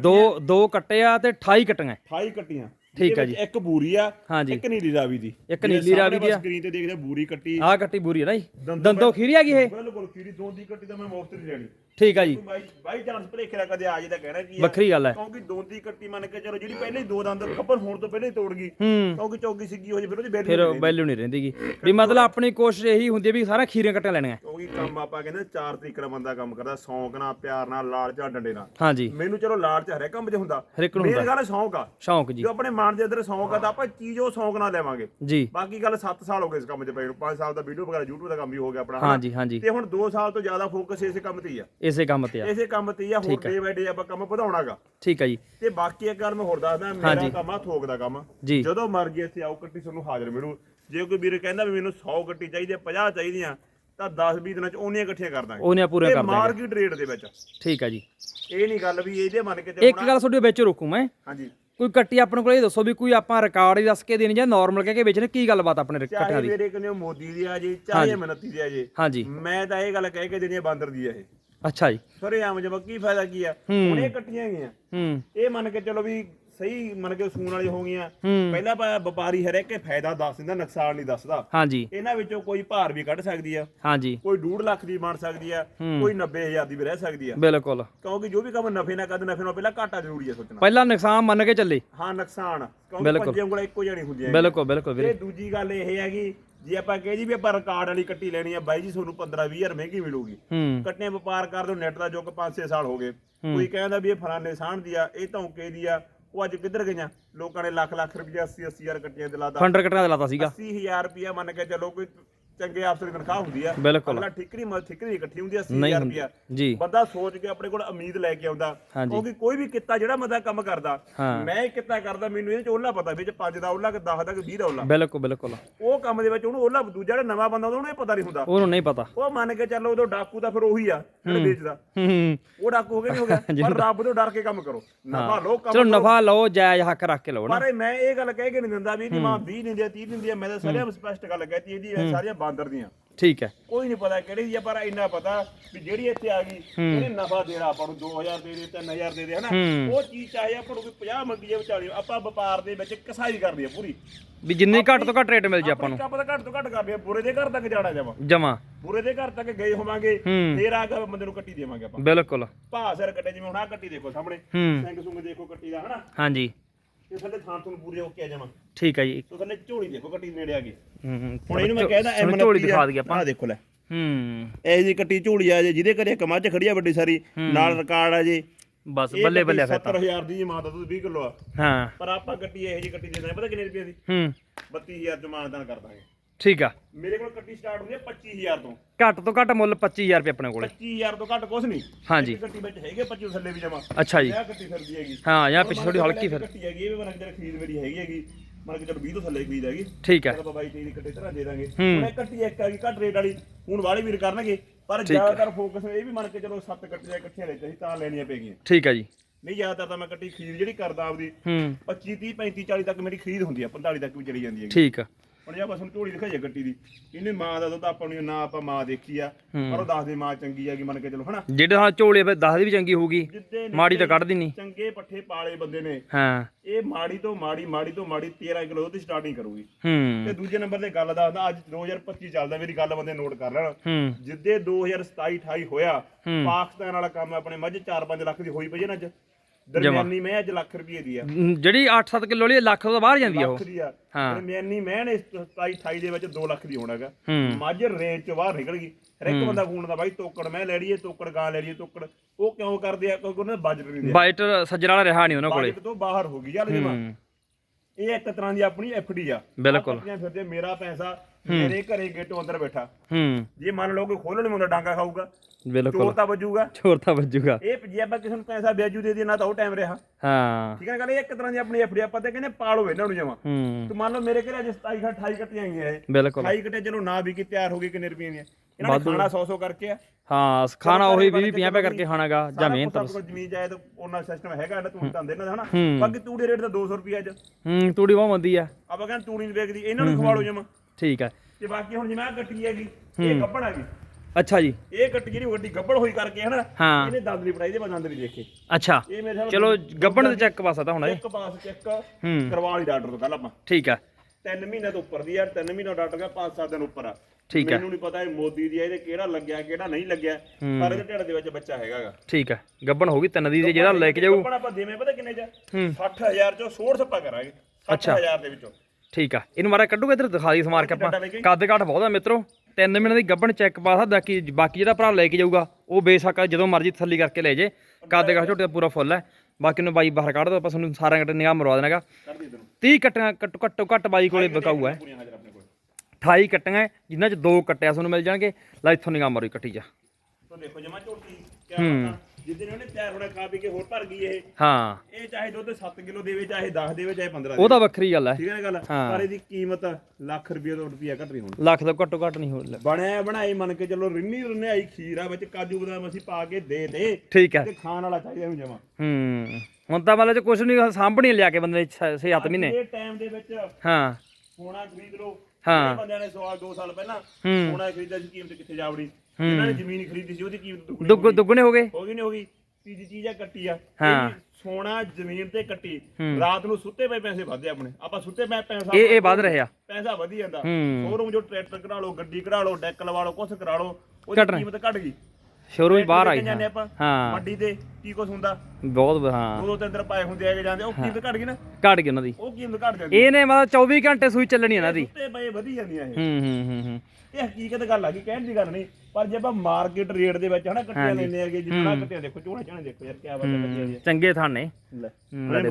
S1: ਦੋ ਦੋ ਕੱਟੇ ਆ ਤੇ 28 ਕੱਟੀਆਂ।
S2: 28 ਕੱਟੀਆਂ।
S1: ਠੀਕ ਆ
S2: ਵਿੱਚ ਇੱਕ ਬੂਰੀ ਆ ਇੱਕ ਨੀਲੀ ਰਾਵੀ ਦੀ।
S1: ਇੱਕ ਨੀਲੀ ਰਾਵੀ ਦੀ ਆ।
S2: ਸਕਰੀਨ ਤੇ ਦੇਖਦੇ ਆ ਬੂਰੀ ਕੱਟੀ।
S1: ਆਹ ਕੱਟੀ ਬੂਰੀ ਹੈ ਨਾ ਜੀ।
S2: ਦੰਦੋਂ
S1: ਖੀਰੀ ਹੈਗੀ ਇਹ?
S2: ਬਿਲਕੁਲ ਕੀੜੀ ਦੋ ਦੀ ਕੱਟੀ ਤਾਂ ਮੈਂ ਮੁਫਤ ਨਹੀਂ ਲੈਣੀ
S1: ਠੀਕ ਹੈ ਜੀ।
S2: ਬਾਈ ਬਾਈ ਚਾਂਸ ਭਲੇਖੇ ਨਾਲ ਕਦੇ ਆ ਜੇ ਤਾਂ ਕਹਿਣਾ ਕੀ ਆ।
S1: ਵੱਖਰੀ ਗੱਲ ਹੈ
S2: ਕਿਉਂਕਿ ਦੋ ਦੀ ਕੱਟੀ ਮੰਨ ਕੇ ਚਲੋ ਜਿਹੜੀ ਪਹਿਲੇ ਦੋ ਦੰਦ ਖੱਬਰ ਹੋਣ ਤੋਂ ਪਹਿਲੇ ਤੋੜ ਗਈ। ਕਿਉਂਕਿ ਚੌਗੀ ਸਿੱਗੀ ਹੋ ਜੇ ਫਿਰ ਉਹਦੀ ਬੈਲੀ
S1: ਫਿਰ ਵੈਲਿਊ ਨਹੀਂ ਰਹਿੰਦੀਗੀ ਵੀ ਮਤਲਬ ਆਪਣੀ ਕੋਸ਼ਿਸ਼ ਇਹੀ ਹੁੰਦੀ ਹੈ ਵੀ ਸਾਰਾ ਖੀਰੀਆਂ ਕੱਟੀਆਂ ਲੈਣੀਆਂ।
S2: ਕਿਉਂਕਿ ਕੰਮ ਆਪਾਂ ਕਹਿੰਦੇ ਚਾਰ ਤਰੀਕੇ ਨਾਲ ਬੰਦਾ ਕੰਮ ਕਰਦਾ ਸ਼ੌਂਕ ਨਾਲ ਪਿਆਰ ਨਾਲ ਲਾਲਚ ਨਾਲ ਡੰਡੇ ਨਾਲ।
S1: ਹਾਂਜੀ।
S2: ਮੈਨੂੰ ਚਲੋ ਲਾਲਚ ਹਰੇ ਕੰਮ 'ਚ ਹੁੰਦਾ।
S1: ਹਰ ਇੱਕ ਨੂੰ
S2: ਗੱਲ ਸ਼ੌਂਕ ਆ।
S1: ਸ਼ੌਂਕ ਜੀ।
S2: ਜੋ ਆਪਣੇ ਮਨ ਦੇ ਅੰਦਰ ਸ਼ੌਂਕ ਆ ਤਾਂ ਆਪਾਂ ਚੀਜ਼ ਉਹ ਸ਼ੌਂਕ ਨਾਲ ਲੈਵਾਂਗੇ।
S1: ਜੀ।
S2: ਬਾਕੀ ਗੱਲ 7 ਸਾਲ ਹੋ ਗਏ ਇਸ ਕੰਮ 'ਚ ਪਏ ਨੂੰ। 5 ਸਾਲ ਦਾ ਵੀਡੀਓ ਵਗੈਰਾ YouTube ਦਾ ਕੰਮ ਵੀ ਹੋ ਗਿਆ ਆਪਣਾ।
S1: ਹਾਂਜੀ ਹਾਂਜੀ।
S2: ਤੇ ਹੁਣ 2 ਸਾਲ ਤੋਂ ਜ਼ਿਆਦਾ ਫੋਕਸ ਇਸੇ ਕੰਮ ਤੇ ਹੀ ਆ।
S1: ਇਸੇ ਕੰਮ ਤੇ ਆ।
S2: ਇਸੇ ਕੰਮ ਤੇ ਹੀ ਆ ਹੋਰ ਡੇ ਬਾਈ ਡੇ ਆਪਾਂ ਕੰਮ ਵਧਾਉਣਾਗਾ।
S1: ਠੀਕ ਹੈ ਜੀ।
S2: ਤੇ ਬਾਕੀ ਇੱਕ ਗੱਲ ਮੈਂ ਹੋਰ ਦੱਸਦਾ ਮੇਰਾ ਕੰਮ ਆ ਥੋਕ ਦਾ ਕੰਮ।
S1: ਜੀ।
S2: ਜਦੋਂ ਮਰਜ਼ੀ ਇੱਥੇ ਆਓ ਕੱਟੀ ਤੁਹਾਨੂੰ ਹਾਜ਼ਰ ਮਿਲੂ। ਜੇ ਕੋਈ ਵੀਰ ਕਹਿੰਦਾ ਵੀ ਮੈਨੂੰ 100 ਕੱਟੀ ਚਾਹੀਦੀ ਹੈ 50 ਚਾਹੀਦੀਆਂ ਤਾਂ 10 20 ਦਿਨਾਂ ਚ ਉਹਨੀਆਂ ਇਕੱਠੀਆਂ ਕਰ ਦਾਂਗੇ।
S1: ਉਹਨੇ ਪੂਰੇ ਕਰ ਦਾਂਗੇ।
S2: ਮਾਰਕੀਟ ਰੇਟ ਦੇ ਵਿੱਚ
S1: ਠੀਕ ਹੈ ਜੀ।
S2: ਇਹ ਨਹੀਂ ਗੱਲ ਵੀ ਇਹਦੇ ਮੰਨ ਕੇ
S1: ਇੱਕ ਗੱਲ ਤੁਹਾਡੇ ਵਿੱਚ ਰੋਕੂ ਮੈਂ।
S2: ਹਾਂਜੀ।
S1: ਕੋਈ ਕੱਟੀ ਆਪਣੇ ਕੋਲ ਇਹ ਦੱਸੋ ਵੀ ਕੋਈ ਆਪਾਂ ਰਿਕਾਰਡ ਹੀ ਦੱਸ ਕੇ ਦੇਣੀ ਜਾਂ ਨਾਰਮਲ ਕਹਿ ਕੇ ਵੇਚਣੇ ਕੀ ਗੱਲਬਾਤ ਆਪਣੇ ਕੱਟਿਆਂ
S2: ਚਾਹੇ
S1: ਦੀ?
S2: ਮੇਰੇ ਕਹਿੰਦੇ ਮੋਦੀ ਦੀ ਆ ਜੀ ਚਾਹੇ ਮਨੱਤੀ ਦੀ ਆ ਜੀ।
S1: ਹਾਂਜੀ।
S2: ਮੈਂ ਤਾਂ ਇਹ ਗੱਲ ਕਹਿ ਕੇ ਦੇਣੀ ਆ ਬਾਂਦਰ ਦੀ ਆ ਇਹ।
S1: ਅੱਛਾ ਜੀ।
S2: ਸਰੇ ਆਮ ਜਮਾ ਕੀ ਫਾਇਦਾ ਕੀ ਆ? ਹੁਣ ਇਹ ਕੱਟੀਆਂ ਗਈਆਂ
S1: ਹੂੰ।
S2: ਇਹ ਮੰਨ ਕੇ ਚਲੋ ਵੀ ਸਹੀ ਮੰਨ ਕੇ ਸੂਣ ਵਾਲੀ ਹੋ। ਗਈਆਂ ਪਹਿਲਾਂ ਵਪਾਰੀ ਹਰੇਕ ਫਾਇਦਾ ਦੱਸ ਦਿੰਦਾ ਨੁਕਸਾਨ ਨਹੀਂ ਦੱਸਦਾ।
S1: ਹਾਂਜੀ।
S2: ਇਹਨਾਂ ਵਿੱਚੋਂ ਕੋਈ ਭਾਰ ਵੀ ਕੱਢ ਸਕਦੀ ਆ।
S1: ਹਾਂਜੀ।
S2: ਕੋਈ 2.5 ਲੱਖ ਦੀ ਬਣ ਸਕਦੀ ਆ। ਕੋਈ 90000 ਦੀ ਵੀ ਰਹਿ ਸਕਦੀ ਆ।
S1: ਬਿਲਕੁਲ।
S2: ਕਿਉਂਕਿ ਜੋ ਵੀ ਕੰਮ ਨਫੇ ਨਾਲ ਕਰਦੇ ਨਫੇ ਨਾਲ ਪਹਿਲਾਂ ਘਾਟਾ ਜ਼ਰੂਰੀ ਆ ਸੋਚਣਾ।
S1: ਪਹਿਲਾਂ ਨੁਕਸਾਨ ਮੰਨ ਕੇ ਚੱਲੇ।
S2: ਹਾਂ ਨੁਕਸਾਨ। ਕਿਉਂਕਿ ਪੰਜੇ ਉਂਗਲਾਂ ਇੱਕੋ ਜਿਹੀ ਹੁੰਦੀਆਂ
S1: ਬਿਲਕੁਲ ਬਿਲਕੁਲ ਵੀਰੇ।
S2: ਤੇ ਦੂਜੀ ਗੱਲ ਇਹ ਹੈਗੀ ਜੇ ਆਪਾਂ ਕਹੇ ਜੀ ਵੀ ਆਪਾਂ ਰਿਕਾਰਡ ਵਾਲੀ ਕੱਟੀ ਲੈਣੀ ਆ ਬਾਈ ਜੀ ਤੁਹਾਨੂੰ 15 20000 ਮਹਿੰਗੀ ਮਿਲੂਗੀ।
S1: ਹੂੰ।
S2: ਕੱਟਨੇ ਵਪਾਰ ਕਰਦੇ ਨੈਟ ਦਾ ਜੋ ਕਿ 5-6 ਸਾਲ ਹੋ ਗਏ। ਕੋਈ ਕਹਿੰਦਾ ਵੀ ਇਹ ਫਲਾਣੇ ਸਾਹਣ ਦੀ ਆ ਇਹ ਧੌਂਕੇ ਦੀ ਆ ਉਹ ਅੱਜ ਕਿੱਧਰ ਗਈਆਂ? ਲੋਕਾਂ ਨੇ ਲੱਖ ਲੱਖ ਰੁਪਇਆ 80 80000 ਕੱਟੀਆਂ ਤੇ ਲਾਤਾ।
S1: ਫੰਡਰ ਕੱਟਣਾ ਲਾਤਾ ਸੀਗਾ।
S2: 80000 ਰੁਪਇਆ ਮੰਨ ਕੇ ਚੱਲੋ ਕੋਈ ਚੰਗੇ ਅਫਸਰ ਦੀ ਤਨਖਾਹ ਹੁੰਦੀ ਆ
S1: ਬਿਲਕੁਲ।
S2: ਅਗਲਾ ਠਿਕਰੀ ਮਲ ਠਿਕਰੀ ਇਕੱਠੀ ਹੁੰਦੀ ਆ
S1: ਨਹੀਂ
S2: 80000
S1: ਹੁੰਦੀ। ਜੀ।
S2: ਬੰਦਾ ਸੋਚ ਕੇ ਆਪਣੇ ਕੋਲ ਉਮੀਦ ਲੈ ਕੇ ਆਉਂਦਾ
S1: ਹਾਂਜੀ।
S2: ਕਿਉਂਕਿ ਕੋਈ ਵੀ ਕਿੱਤਾ ਜਿਹੜਾ ਬੰਦਾ ਕੰਮ ਕਰਦਾ
S1: ਹਾਂ।
S2: ਮੈਂ ਇਹ ਕਿੱਤਾ ਕਰਦਾ ਮੈਨੂੰ ਇਹਦੇ ਚ ਉਹਲਾ ਪਤਾ ਵੀ ਇਹ ਚ 5 ਦਾ ਉਹਲਾ ਕਿ 10 ਦਾ ਕਿ 20 ਦਾ ਉਹਲਾ।
S1: ਬਿਲਕੁਲ ਬਿਲਕੁਲ।
S2: ਉਹ ਕੰਮ ਦੇ ਵਿੱਚ ਉਹਨੂੰ ਉਹਲਾ ਦੂਜਾ ਜਿਹੜਾ ਨਵਾਂ ਬੰਦਾ ਹੁੰਦਾ ਉਹਨੂੰ ਇਹ ਪਤਾ ਨਹੀਂ ਹੁੰਦਾ।
S1: ਉਹਨੂੰ ਨਹੀਂ ਪਤਾ।
S2: ਉਹ ਮੰਨ ਕੇ ਚੱਲੋ ਉਦੋਂ ਡਾਕੂ ਤਾਂ ਫਿਰ ਉਹੀ ਆ ਜਿਹੜਾ ਵੇਚਦਾ।
S1: ਹੂੰ
S2: ਉਹ ਡਾਕੂ ਹੋ ਗਿਆ ਨਹੀਂ ਹੋ ਗਿਆ। ਪਰ ਰੱਬ ਤੋਂ ਡਰ ਕੇ ਕੰਮ ਕਰੋ। ਨਫਾ ਲੋ ਕੰਮ
S1: ਚਲੋ ਨਫਾ ਲਓ ਜਾਇਜ਼ ਹੱਕ ਰੱਖ ਕੇ ਲਓ ਨਾ।
S2: ਪਰ ਇਹ ਮੈਂ ਇਹ ਗੱਲ ਕਹਿ ਕੇ ਨਹੀਂ ਦਿੰਦਾ ਵੀ ਇਹਦੀ ਮਾਂ 20 ਦਿੰਦੀ ਆ 30 ਦਿੰਦੀ ਆ ਮੈਂ ਤਾਂ ਸਾਰਿਆਂ ਸਪਸ਼ਟ ਗੱਲ ਕਹਿਤੀ ਇਹਦੀ ਇਹ ਸਾਰੀਆਂ ਬਾਂਦਰ ਦੀਆਂ।
S1: ਠੀਕ ਹੈ।
S2: ਕੋਈ ਨਹੀਂ ਪਤਾ ਕਿਹੜੀ ਦੀ ਆ ਪਰ ਇੰਨਾ ਪਤਾ ਵੀ ਜਿਹੜੀ ਇੱਥੇ ਆ ਗਈ ਇਹਨੇ ਨਫਾ ਦੇਣਾ ਆਪਾਂ ਨੂੰ 2000 ਦੇ ਦੇ 3000 ਦੇ ਦੇ ਹਨਾ? ਉਹ ਚੀਜ਼ ਚਾਹੇ ਆਪਾਂ ਨੂੰ ਕੋਈ 50 ਮੰਗੀ ਜਾਵੇ 40 ਆਪਾਂ ਵਪਾਰ ਦੇ ਵਿੱਚ ਕਸਾਈ ਕਰਦੀ ਆ ਪੂਰੀ।
S1: ਵੀ ਜਿੰਨੀ ਘੱਟ ਤੋਂ ਘੱਟ ਰੇਟ ਮਿਲ ਜੇ ਆਪਾਂ ਨੂੰ।
S2: ਆਪਾਂ ਤਾਂ ਘੱਟ ਤੋਂ ਘੱਟ ਕਰਦੇ ਆ ਬੁਰੇ ਦੇ ਘਰ ਤੱਕ ਜਾਣਾ ਜਾਵਾ
S1: ਜਮਾ।
S2: ਬੁਰੇ ਦੇ ਘਰ ਤੱਕ ਗਏ ਹੋਵਾਂਗੇ। ਫੇਰ ਆ ਕੇ ਬੰਦੇ ਨੂੰ ਕੱਟੀ ਦੇਵਾਂਗੇ ਆਪਾਂ।
S1: ਬਿਲਕੁਲ।
S2: ਭਾਅ ਸਿਰ ਕੱਟੇ ਜਿਵੇਂ ਹੁਣ ਆ ਕੱਟੀ ਦੇਖੋ ਸਾਹਮਣੇ। ਸਿੰਘ ਸੁੰਗ ਦੇਖੋ ਕੱਟੀ ਦਾ ਹਨਾ?
S1: ਹਾਂਜੀ।
S2: ਤੇ ਥੱਲੇ ਥਾਂ ਤੋਂ ਪੂਰੇ ਹੋ ਕੇ ਆ ਜਾਵਾਂ।
S1: ਠੀਕ ਹੈ ਜੀ।
S2: ਥੱਲੇ ਝੋਲੀ ਦੇਖੋ ਕੱਟੀ ਨੇੜੇ ਆ ਗਈ।
S1: ਹੂੰ
S2: ਹੁਣ ਇਹਨੂੰ ਮੈਂ ਕਹਿਦਾ
S1: ਤੁਹਾਨੂੰ ਝੋਲੀ ਦਿਖਾ ਦਈਏ ਆਪਾਂ।
S2: ਆ ਦੇਖੋ ਲੈ।
S1: ਹੂੰ।
S2: ਇਹ ਜੀ ਕੱਟੀ ਝੋਲੀ ਆ ਜੇ ਜਿਹਦੇ ਘਰੇ ਕਮਾ ਚ ਖੜੀ ਆ ਵੱਡੀ ਸਾਰੀ ਨਾਲ ਰਿਕਾਰਡ ਆ ਜੀ।
S1: ਬਸ ਬੱਲੇ ਬੱਲੇ ਫਿਰ ਤਾਂ।
S2: 70000 ਦੀ ਮਾਂ ਦਾ ਦੁੱਧ 20 ਕਿਲੋ ਆ।
S1: ਹਾਂ।
S2: ਪਰ ਆਪਾਂ ਕੱਟੀ ਇਹ ਜੀ ਕੱਟੀ ਦੇ ਦਾਂਗੇ ਪਤਾ ਕਿੰਨੇ ਰੁਪਏ ਦੀ?
S1: ਹੂੰ।
S2: 32000 ਚ ਮਾਨਦਾਨ ਕਰ ਦਾਂਗੇ।
S1: ਠੀਕ ਆ।
S2: ਮੇਰੇ ਕੋਲ ਕੱਟੀ ਸਟਾਰਟ ਹੁੰਦੀ ਹੈ 25000 ਤੋਂ।
S1: ਘੱਟ ਤੋਂ ਘੱਟ ਮੁੱਲ 25000 ਰੁਪਏ ਆਪਣੇ ਕੋਲੇ।
S2: 25000 ਤੋਂ ਘੱਟ ਕੁਝ ਨਹੀਂ।
S1: ਹਾਂਜੀ।
S2: ਕੱਟੀ ਵਿੱਚ ਹੈਗੇ 25 ਥੱਲੇ ਵੀ ਜਮਾ।
S1: ਅੱਛਾ ਜੀ।
S2: ਇਹ ਕੱਟੀ ਫਿਰਦੀ ਹੈਗੀ।
S1: ਹਾਂ ਜਾਂ ਪਿੱਛੇ ਥੋੜੀ ਹਲਕੀ ਫਿਰ।
S2: ਕੱਟੀ ਹੈਗੀ ਇਹ ਵੀ ਮਨ ਕੇ ਖਰੀਦ ਮੇਰੀ ਹੈਗੀ ਹੈਗੀ। ਮਨ ਕੇ ਚਲੋ 20 ਤੋਂ ਥੱਲੇ ਖਰੀਦ ਹੈਗੀ।
S1: ਠੀਕ ਹੈ।
S2: ਚਲੋ ਬਾਬਾ ਜੀ ਦੀ ਕੱਟੀ ਤਰ੍ਹਾਂ ਦੇ ਦਾਂਗੇ। ਹੁਣ ਇਹ ਕੱਟੀ ਇੱਕ ਹੈਗੀ ਘੱਟ ਰੇਟ ਵਾਲੀ ਹੁਣ ਵਾਲੀ ਵੀਰ ਕਰਨਗੇ। ਪਰ ਜ਼ਿਆਦਾਤਰ ਫੋਕਸ ਇਹ ਵੀ ਮੰਨ ਕੇ ਚਲੋ ਸੱਤ ਕੱਟੀਆਂ ਇਕੱਠੀਆਂ ਲੈ ਚਾਹੀ ਤਾਂ ਲੈਣੀਆਂ ਪੈਗੀਆਂ।
S1: ਠੀਕ ਹੈ ਜੀ।
S2: ਨਹੀਂ ਜ਼ਿਆਦਾਤਰ ਤਾਂ ਮੈਂ ਕੱਟੀ ਖਰੀਦ ਜਿਹੜੀ ਕਰਦਾ ਆਪਦੀ।
S1: ਹੂੰ।
S2: 25 30 35 40 ਤੱਕ ਮੇਰੀ ਖਰੀਦ ਹੁੰਦੀ ਆ 45 ਤੱਕ ਵੀ ਚਲੀ ਜਾਂਦੀ ਹੈ
S1: ਠੀਕ ਆ।
S2: ਹੁਣ ਜੇ ਆਪਾਂ ਤੁਹਾਨੂੰ ਝੋਲੀ ਦਿਖਾਈਏ ਗੱਟੀ ਦੀ ਇਹਨੇ ਮਾਂ ਦਾ ਦੁੱਧ ਆਪਾਂ ਨੂੰ ਨਾ ਆਪਾਂ ਮਾਂ ਦੇਖੀ ਆ ਪਰ ਉਹ ਦੱਸਦੇ ਮਾਂ ਚੰਗੀ ਆ ਕਿ ਮੰਨ ਕੇ ਚਲੋ ਹਨਾ?
S1: ਜਿਹੜੇ ਹਾਂ ਝੋਲੇ ਫਿਰ ਦੱਸਦੀ ਵੀ ਚੰਗੀ ਹੋਊਗੀ
S2: ਜਿੱਦੇ
S1: ਮਾੜੀ ਤਾਂ ਕੱਢਦੀ ਨਹੀਂ
S2: ਚੰਗੇ ਪੱਠੇ ਪਾਲੇ ਬੰਦੇ ਨੇ
S1: ਹਾਂ।
S2: ਇਹ ਮਾੜੀ ਤੋਂ ਮਾੜੀ ਮਾੜੀ ਤੋਂ ਮਾੜੀ 13 ਕਿਲੋ ਦੁੱਧ ਸਟਾਰਟਿੰਗ ਕਰੂਗੀ।
S1: ਹੂੰ।
S2: ਤੇ ਦੂਜੇ ਨੰਬਰ ਤੇ ਗੱਲ ਦੱਸਦਾ ਅੱਜ 2025 ਚੱਲਦਾ ਮੇਰੀ ਗੱਲ ਬੰਦੇ ਨੋਟ ਕਰ ਲੈਣ।
S1: ਹੂੰ।
S2: ਜਿੱਦੇ 2027 28 ਹੋਇਆ ਪਾਕਿਸਤਾਨ ਵਾਲਾ ਕੰਮ ਆਪਣੇ ਮੱਝ 4-5 ਲੱਖ ਦੀ ਹੋਈ ਪਈ ਹੈ ਨਾ ਅੱਜ। ਦਰਮਿਆਨੀ ਮੈਂ ਅੱਜ ਲੱਖ ਰੁਪਏ ਦੀ ਆ।
S1: ਜਿਹੜੀ 8-7 ਕਿਲੋ ਵਾਲੀ ਲੱਖ ਤੋਂ ਬਾਹਰ ਜਾਂਦੀ ਆ ਉਹ।
S2: ਲੱਖ ਦੀ ਆ।
S1: ਹਾਂ।
S2: ਦਰਮਿਆਨੀ ਮੈਂ ਨੇ 27 28 ਦੇ ਵਿੱਚ 2 ਲੱਖ ਦੀ ਹੋਣਾਗਾ। ਮੱਝ ਰੇਂਜ ਚੋਂ ਬਾਹਰ ਨਿਕਲ ਗਈ। ਹਰ ਇੱਕ ਬੰਦਾ ਫੋਨ ਦਾ ਬਾਈ ਤੋਕੜ ਮੈਂ ਲੈ ਲਈਏ ਤੋਕੜ ਗਾਂ ਲੈ ਲਈਏ ਤੋਕੜ। ਉਹ ਕਿਉਂ ਕਰਦੇ ਆ? ਕਿਉਂਕਿ ਉਹਨਾਂ ਦਾ ਬਜਟ ਨਹੀਂ
S1: ਬਾਈਟ ਸੱਜਣ ਵਾਲਾ ਰਿਹਾ ਨਹੀਂ ਉਹਨਾਂ ਕੋਲੇ।
S2: ਬਜਟ ਤੋਂ ਬਾਹਰ ਹੋ ਗਈ ਚੱਲ ਜਮਾ। ਇਹ ਇੱਕ ਤਰ੍ਹਾਂ ਦੀ ਆਪਣੀ ਐਫਡੀ ਆ।
S1: ਬਿਲਕੁਲ।
S2: ਫਿਰਦੇ ਮੇਰਾ ਪੈਸਾ ਮੇਰੇ ਘਰੇ ਗੇਟੋਂ ਅੰਦਰ ਬੈਠਾ।
S1: ਹੂੰ।
S2: ਜੇ ਮੰਨ ਲਓ ਕੋਈ ਖੋਲਣ ਨਹੀਂ ਹੁੰਦਾ ਡਾਂਗਾ ਖਾਊਗਾ
S1: ਬਿਲਕੁਲ।
S2: ਚੋਰ ਤਾਂ ਵੱਜੂਗਾ।
S1: ਚੋਰ ਤਾਂ ਵੱਜੂਗਾ।
S2: ਇਹ ਜੇ ਆਪਾਂ ਕਿਸੇ ਨੂੰ ਪੈਸਾ ਵਿਆਜੂ ਦੇ ਨਾ ਤਾਂ ਉਹ ਟਾਈਮ ਰਿਹਾ।
S1: ਹਾਂ।
S2: ਠੀਕ ਹੈ ਨਾ ਗੱਲ ਇਹ ਇੱਕ ਤਰ੍ਹਾਂ ਦੀ ਆਪਣੀ ਐਫਡੀ ਆਪਾਂ ਤੇ ਕਹਿੰਦੇ ਪਾਲੋ ਇਹਨਾਂ ਨੂੰ ਜਮਾ।
S1: ਹੂੰ।
S2: ਤੂੰ ਮੰਨ ਲਓ ਮੇਰੇ ਘਰੇ ਅੱਜ 27 28 ਕੱਟੀਆਂ ਗਈਆਂ ਇਹ।
S1: ਬਿਲਕੁਲ।
S2: 28 ਕੱਟੇ ਚਲੋ ਨਾ ਵੀ ਕਿ ਤਿਆਰ ਹੋ ਗਈ ਕਿੰਨੇ ਰੁਪਏ ਦੀਆਂ। ਇਹਨਾਂ ਨੇ ਖਾਣਾ 100 100 ਕਰਕੇ ਆ।
S1: ਹਾਂ ਖਾਣਾ ਉਹੀ 20 50 ਰੁਪਏ ਕਰਕੇ ਖਾਣਾਗਾ ਜਾਂ ਮਿਹਨਤ
S2: ਆਪਣੇ ਕੋਲ ਜ਼ਮੀਨ ਜਾਇਦ ਉਹਨਾਂ ਸਿਸਟਮ ਹੈਗਾ ਜਿਹੜਾ ਤੂੰ ਤਾਂ ਦੇਣਾ ਹਨਾ। ਬਾਕੀ ਤੂੜੀ ਰੇਟ ਤਾਂ 200 ਰੁਪਏ ਅੱਜ।
S1: ਹੂੰ ਤੂੜੀ ਬਹੁਤ ਮੰਦੀ ਆ।
S2: ਆਪਾਂ ਕਹਿੰਦੇ ਤੂੜੀ ਨਹੀਂ ਵੇਚਦੀ ਇਹਨਾਂ ਨੂੰ ਖਵਾ ਲਓ ਜਮਾ।
S1: ਠੀਕ ਹੈ
S2: ਤੇ ਬਾਕੀ ਹੁਣ ਜਿਵੇਂ ਆਹ ਕੱਟੀ ਹੈਗੀ ਇਹ ਗੱਬਣ ਹੈਗੀ।
S1: ਅੱਛਾ ਜੀ।
S2: ਇਹ ਕੱਟੀ ਜਿਹੜੀ ਵੱਡੀ ਗੱਬੜ ਹੋਈ ਕਰਕੇ ਹਨਾ
S1: ਹਾਂ।
S2: ਇਹਨੇ ਦੰਦ ਨਹੀਂ ਪੜਾਈ ਦੇ ਦੰਦ ਨਹੀਂ ਦੇਖੇ।
S1: ਅੱਛਾ।
S2: ਇਹ ਮੇਰੇ ਨਾਲ
S1: ਚਲੋ ਗੱਬਣ ਤੇ ਚੈੱਕ ਪਾਸਾ ਤਾਂ ਹੁਣ ਇਹ
S2: ਇੱਕ ਪਾਸ ਚੈੱਕ
S1: ਹੂੰ।
S2: ਕਰਵਾ ਲਈ ਡਾਕਟਰ ਤੋਂ ਕੱਲ ਆਪਾਂ।
S1: ਠੀਕ ਆ।
S2: 3 ਮਹੀਨੇ ਤੋਂ ਉੱਪਰ ਦੀ ਆ 3 ਮਹੀਨੇ ਡਾਕਟਰ ਦਾ 5-7 ਦਿਨ ਉੱਪਰ ਆ।
S1: ਠੀਕ ਹੈ
S2: ਮੈਨੂੰ ਨਹੀਂ ਪਤਾ ਇਹ ਮੋਦੀ ਦੀ ਆ ਇਹਦੇ ਕਿਹੜਾ ਲੱਗਿਆ ਕਿਹੜਾ ਨਹੀਂ ਲੱਗਿਆ ਪਰ ਇਹਦੇ ਢਿੱਡ ਦੇ ਵਿੱਚ ਬੱਚਾ ਹੈਗਾਗਾ
S1: ਠੀਕ ਹੈ ਗੱਬਣ ਹੋ ਗਈ ਤਿੰਨ ਦੀ ਜੇ ਜਿਹੜਾ ਲੈ ਕੇ ਜਾਊ।
S2: ਆਪਾਂ ਦੇਵੇਂ ਪਤਾ ਕਿੰਨੇ ਚ?
S1: ਹੂੰ।
S2: 60000 ਚੋਂ 16 ਸੱਪਾ ਕਰਾਂਗੇ। 60000 ਦੇ ਵਿੱਚੋਂ।
S1: ਠੀਕ ਆ। ਇਹਨੂੰ ਮਾਰਾ ਕੱਢੂਗਾ ਇੱਧਰ ਦਿਖਾ ਦੀ ਸਮਾਰ ਕੇ ਆਪਾਂ। ਕੱਦ ਕਾਠ ਬਹੁਤ ਆ ਮਿੱਤਰੋ। ਤਿੰਨ ਮਹੀਨੇ ਦੀ ਗੱਬਣ ਚੈੱਕ ਪਾ ਸਕਦਾ ਕਿ ਬਾਕੀ ਜਿਹੜਾ ਭਰਾ ਲੈ ਕੇ ਜਾਊਗਾ ਉਹ ਬੇਸ਼ੱਕ ਜਦੋਂ ਮਰਜ਼ੀ ਥੱਲੀ ਕਰਕੇ ਲੈ ਜੇ। ਕੱਦ ਕਾਠ ਝੋਟੇ ਦਾ ਪੂਰਾ ਫੁੱਲ ਹੈ ਬਾਕੀ ਨੂੰ ਬਾਈ ਬਾਹਰ ਕੱਢ ਦੋ ਆਪਾਂ ਤੁਹਾਨੂੰ ਸਾਰਿਆਂ ਕੱਟ ਨਿਗਾਹ ਮਰਵਾ ਦੇਣਾਗਾ।
S2: ਕੱਢ ਦੇ ਇਧਰੋਂ
S1: 30 ਕੱਟੀਆਂ ਘੱਟੋ ਘੱਟੋ ਘੱਟ ਬਾਈ ਕੋਲੇ ਬਕਾਊ ਹੈ
S2: ਪੂਰੀਆਂ ਹਾਜ਼ਰ ਆਪਣੇ ਕੋਲ।
S1: 28 ਕੱਟੀਆਂ ਜਿਨ੍ਹਾਂ ਚ ਦੋ ਕੱਟਿਆ ਤੁਹਾਨੂੰ ਮਿਲ ਜਾਣਗੇ। ਲੈ ਇੱਥੋਂ ਨਿਗਾਹ ਮਾਰੋ ਕੱਟੀ ਜਾ।
S2: ਤੋਂ ਦੇਖੋ ਜਮਾ ਝੋਟੀ ਕਿਆ ਜਿੱਦਣ ਉਹਨੇ ਤਿਆਰ ਹੋਣਾ ਖਾ ਪੀ ਕੇ ਹੋਰ ਭਰ ਗਈ ਇਹ।
S1: ਹਾਂ।
S2: ਇਹ ਚਾਹੇ ਦੁੱਧ 7 ਕਿਲੋ ਦੇਵੇ ਚਾਹੇ 10 ਦੇਵੇ ਚਾਹੇ 15
S1: ਉਹ ਤਾਂ ਵੱਖਰੀ ਗੱਲ ਹੈ।
S2: ਠੀਕ ਹੈ ਨਾ ਗੱਲ?
S1: ਹਾਂ।
S2: ਪਰ ਇਹਦੀ ਕੀਮਤ ਲੱਖ ਰੁਪਏ ਤੋਂ ਰੁਪਿਆ ਘਟ ਰਹੀ ਹੁਣ।
S1: ਲੱਖ ਤੋਂ ਘੱਟੋ ਘੱਟ ਨਹੀਂ ਹੋ
S2: ਬਣਿਆ ਬਣਾਈ ਮੰਨ ਕੇ ਚੱਲੋ ਰਿੰਨੀ ਰੰਨਿਆਈ ਖੀਰ ਆ ਵਿੱਚ ਕਾਜੂ ਬਦਾਮ ਅਸੀਂ ਪਾ ਕੇ ਦੇ ਦੇ
S1: ਠੀਕ ਹੈ।
S2: ਤੇ ਖਾਣ ਵਾਲਾ ਚਾਹੀਦਾ ਇਹਨੂੰ ਜਮਾ।
S1: ਹੂੰ। ਹੁਣ ਤਾਂ ਮਤਲਬ ਕੁਝ ਨਹੀਂ ਸਾਂਭਣੀ ਲਿਆ ਕੇ ਬੰਦੇ 6-7 ਮਹੀਨੇ।
S2: ਇਹ ਟਾਈਮ ਦੇ ਵਿੱਚ
S1: ਹਾਂ।
S2: ਸੋਨਾ ਖਰੀਦ ਲਓ।
S1: ਹਾਂ।
S2: ਬੰਦਿਆਂ ਨੇ ਸਵਾਲ 2 ਸਾਲ ਪਹਿਲਾਂ
S1: ਹੂੰ।
S2: ਸੋਨਾ ਖਰੀਦਿਆ ਸੀ ਕੀਮਤ ਕਿੱਥੇ ਜਾਵੜੀ? ਇਹਨਾਂ ਨੇ ਜ਼ਮੀਨ ਖਰੀਦੀ ਸੀ ਉਹਦੀ ਕੀਮਤ ਦੁੱਗਣੀ
S1: ਦੁੱਗ ਦੁੱਗਣੇ ਹੋ ਗਏ?
S2: ਹੋ ਗਈ ਨਹੀਂ ਹੋ ਗਈ ਤੀਜੀ ਚੀਜ਼ ਆ ਕੱਟੀ ਆ।
S1: ਹਾਂ।
S2: ਸੋਨਾ ਜ਼ਮੀਨ ਤੇ ਕੱਟੀ। ਰਾਤ ਨੂੰ ਸੁੱਤੇ ਪਏ ਪੈਸੇ ਵਧਦੇ ਆਪਣੇ। ਆਪਾਂ ਸੁੱਤੇ ਪਏ ਪੈਸਾ
S1: ਇਹ ਇਹ ਵੱਧ ਰਿਹਾ
S2: ਪੈਸਾ ਵਧੀ ਜਾਂਦਾ। ਸ਼ੋਰੂਮ ਜੋ ਟਰੈਕਟਰ ਕਢਾ ਲਓ ਗੱਡੀ ਕਢਾ ਲਓ ਡੈਕ ਲਵਾ ਲਓ ਕੁਛ ਕਰਾ ਲਓ ਉਹਦੀ। ਕੀਮਤ ਘਟ ਗਈ।
S1: ਸ਼ੁਰੂ ਹੀ ਬਾਹਰ ਆਈ
S2: ਜਾਂਦੇ ਆਪਾਂ
S1: ਹਾਂ।
S2: ਮੰਡੀ ਤੇ ਕੀ ਕੁਛ ਹੁੰਦਾ?
S1: ਬਹੁਤ ਹਾਂ।
S2: ਦੋ ਤਿੰਨ ਤਿੰਨ ਪਾਏ ਹੁੰਦੇ ਆਗੇ ਜਾਂਦੇ ਉਹ ਕੀਮਤ ਘਟ ਗਈ ਨਾ?
S1: ਘਟ ਗਈ ਉਹਨਾਂ ਦੀ।
S2: ਉਹ ਕੀਮਤ ਘਟ ਜਾਂਦੀ।
S1: ਇਹਨੇ ਮਤਲਬ 24 ਘੰਟੇ ਸੂਈ ਚੱਲਣੀ ਇਹਨਾਂ ਦੀ।
S2: ਸੁੱਤੇ ਪਏ ਵਧੀ ਜਾਂਦੀਆਂ ਇਹ।
S1: ਹੂੰ ਹੂੰ ਹੂੰ
S2: ਇਹ ਹਕੀਕਤ ਗੱਲ ਆ ਗਈ ਕਹਿਣ ਦੀ ਗੱਲ ਨਹੀਂ। ਪਰ ਜੇ ਆਪਾਂ ਮਾਰਕੀਟ ਰੇਟ ਦੇ ਵਿੱਚ ਹਨਾ ਕੱਟੀਆਂ ਲੈਨੇ ਆਗੇ ਜਿੰਨਾ ਕੱਟੀਆਂ ਦੇਖੋ ਚੋਣਾ ਚਾਣੇ ਦੇਖੋ ਯਾਰ ਕੀ ਬਾਤ ਹੈ
S1: ਚੰਗੇ ਥਾਣੇ
S2: ਲੈ।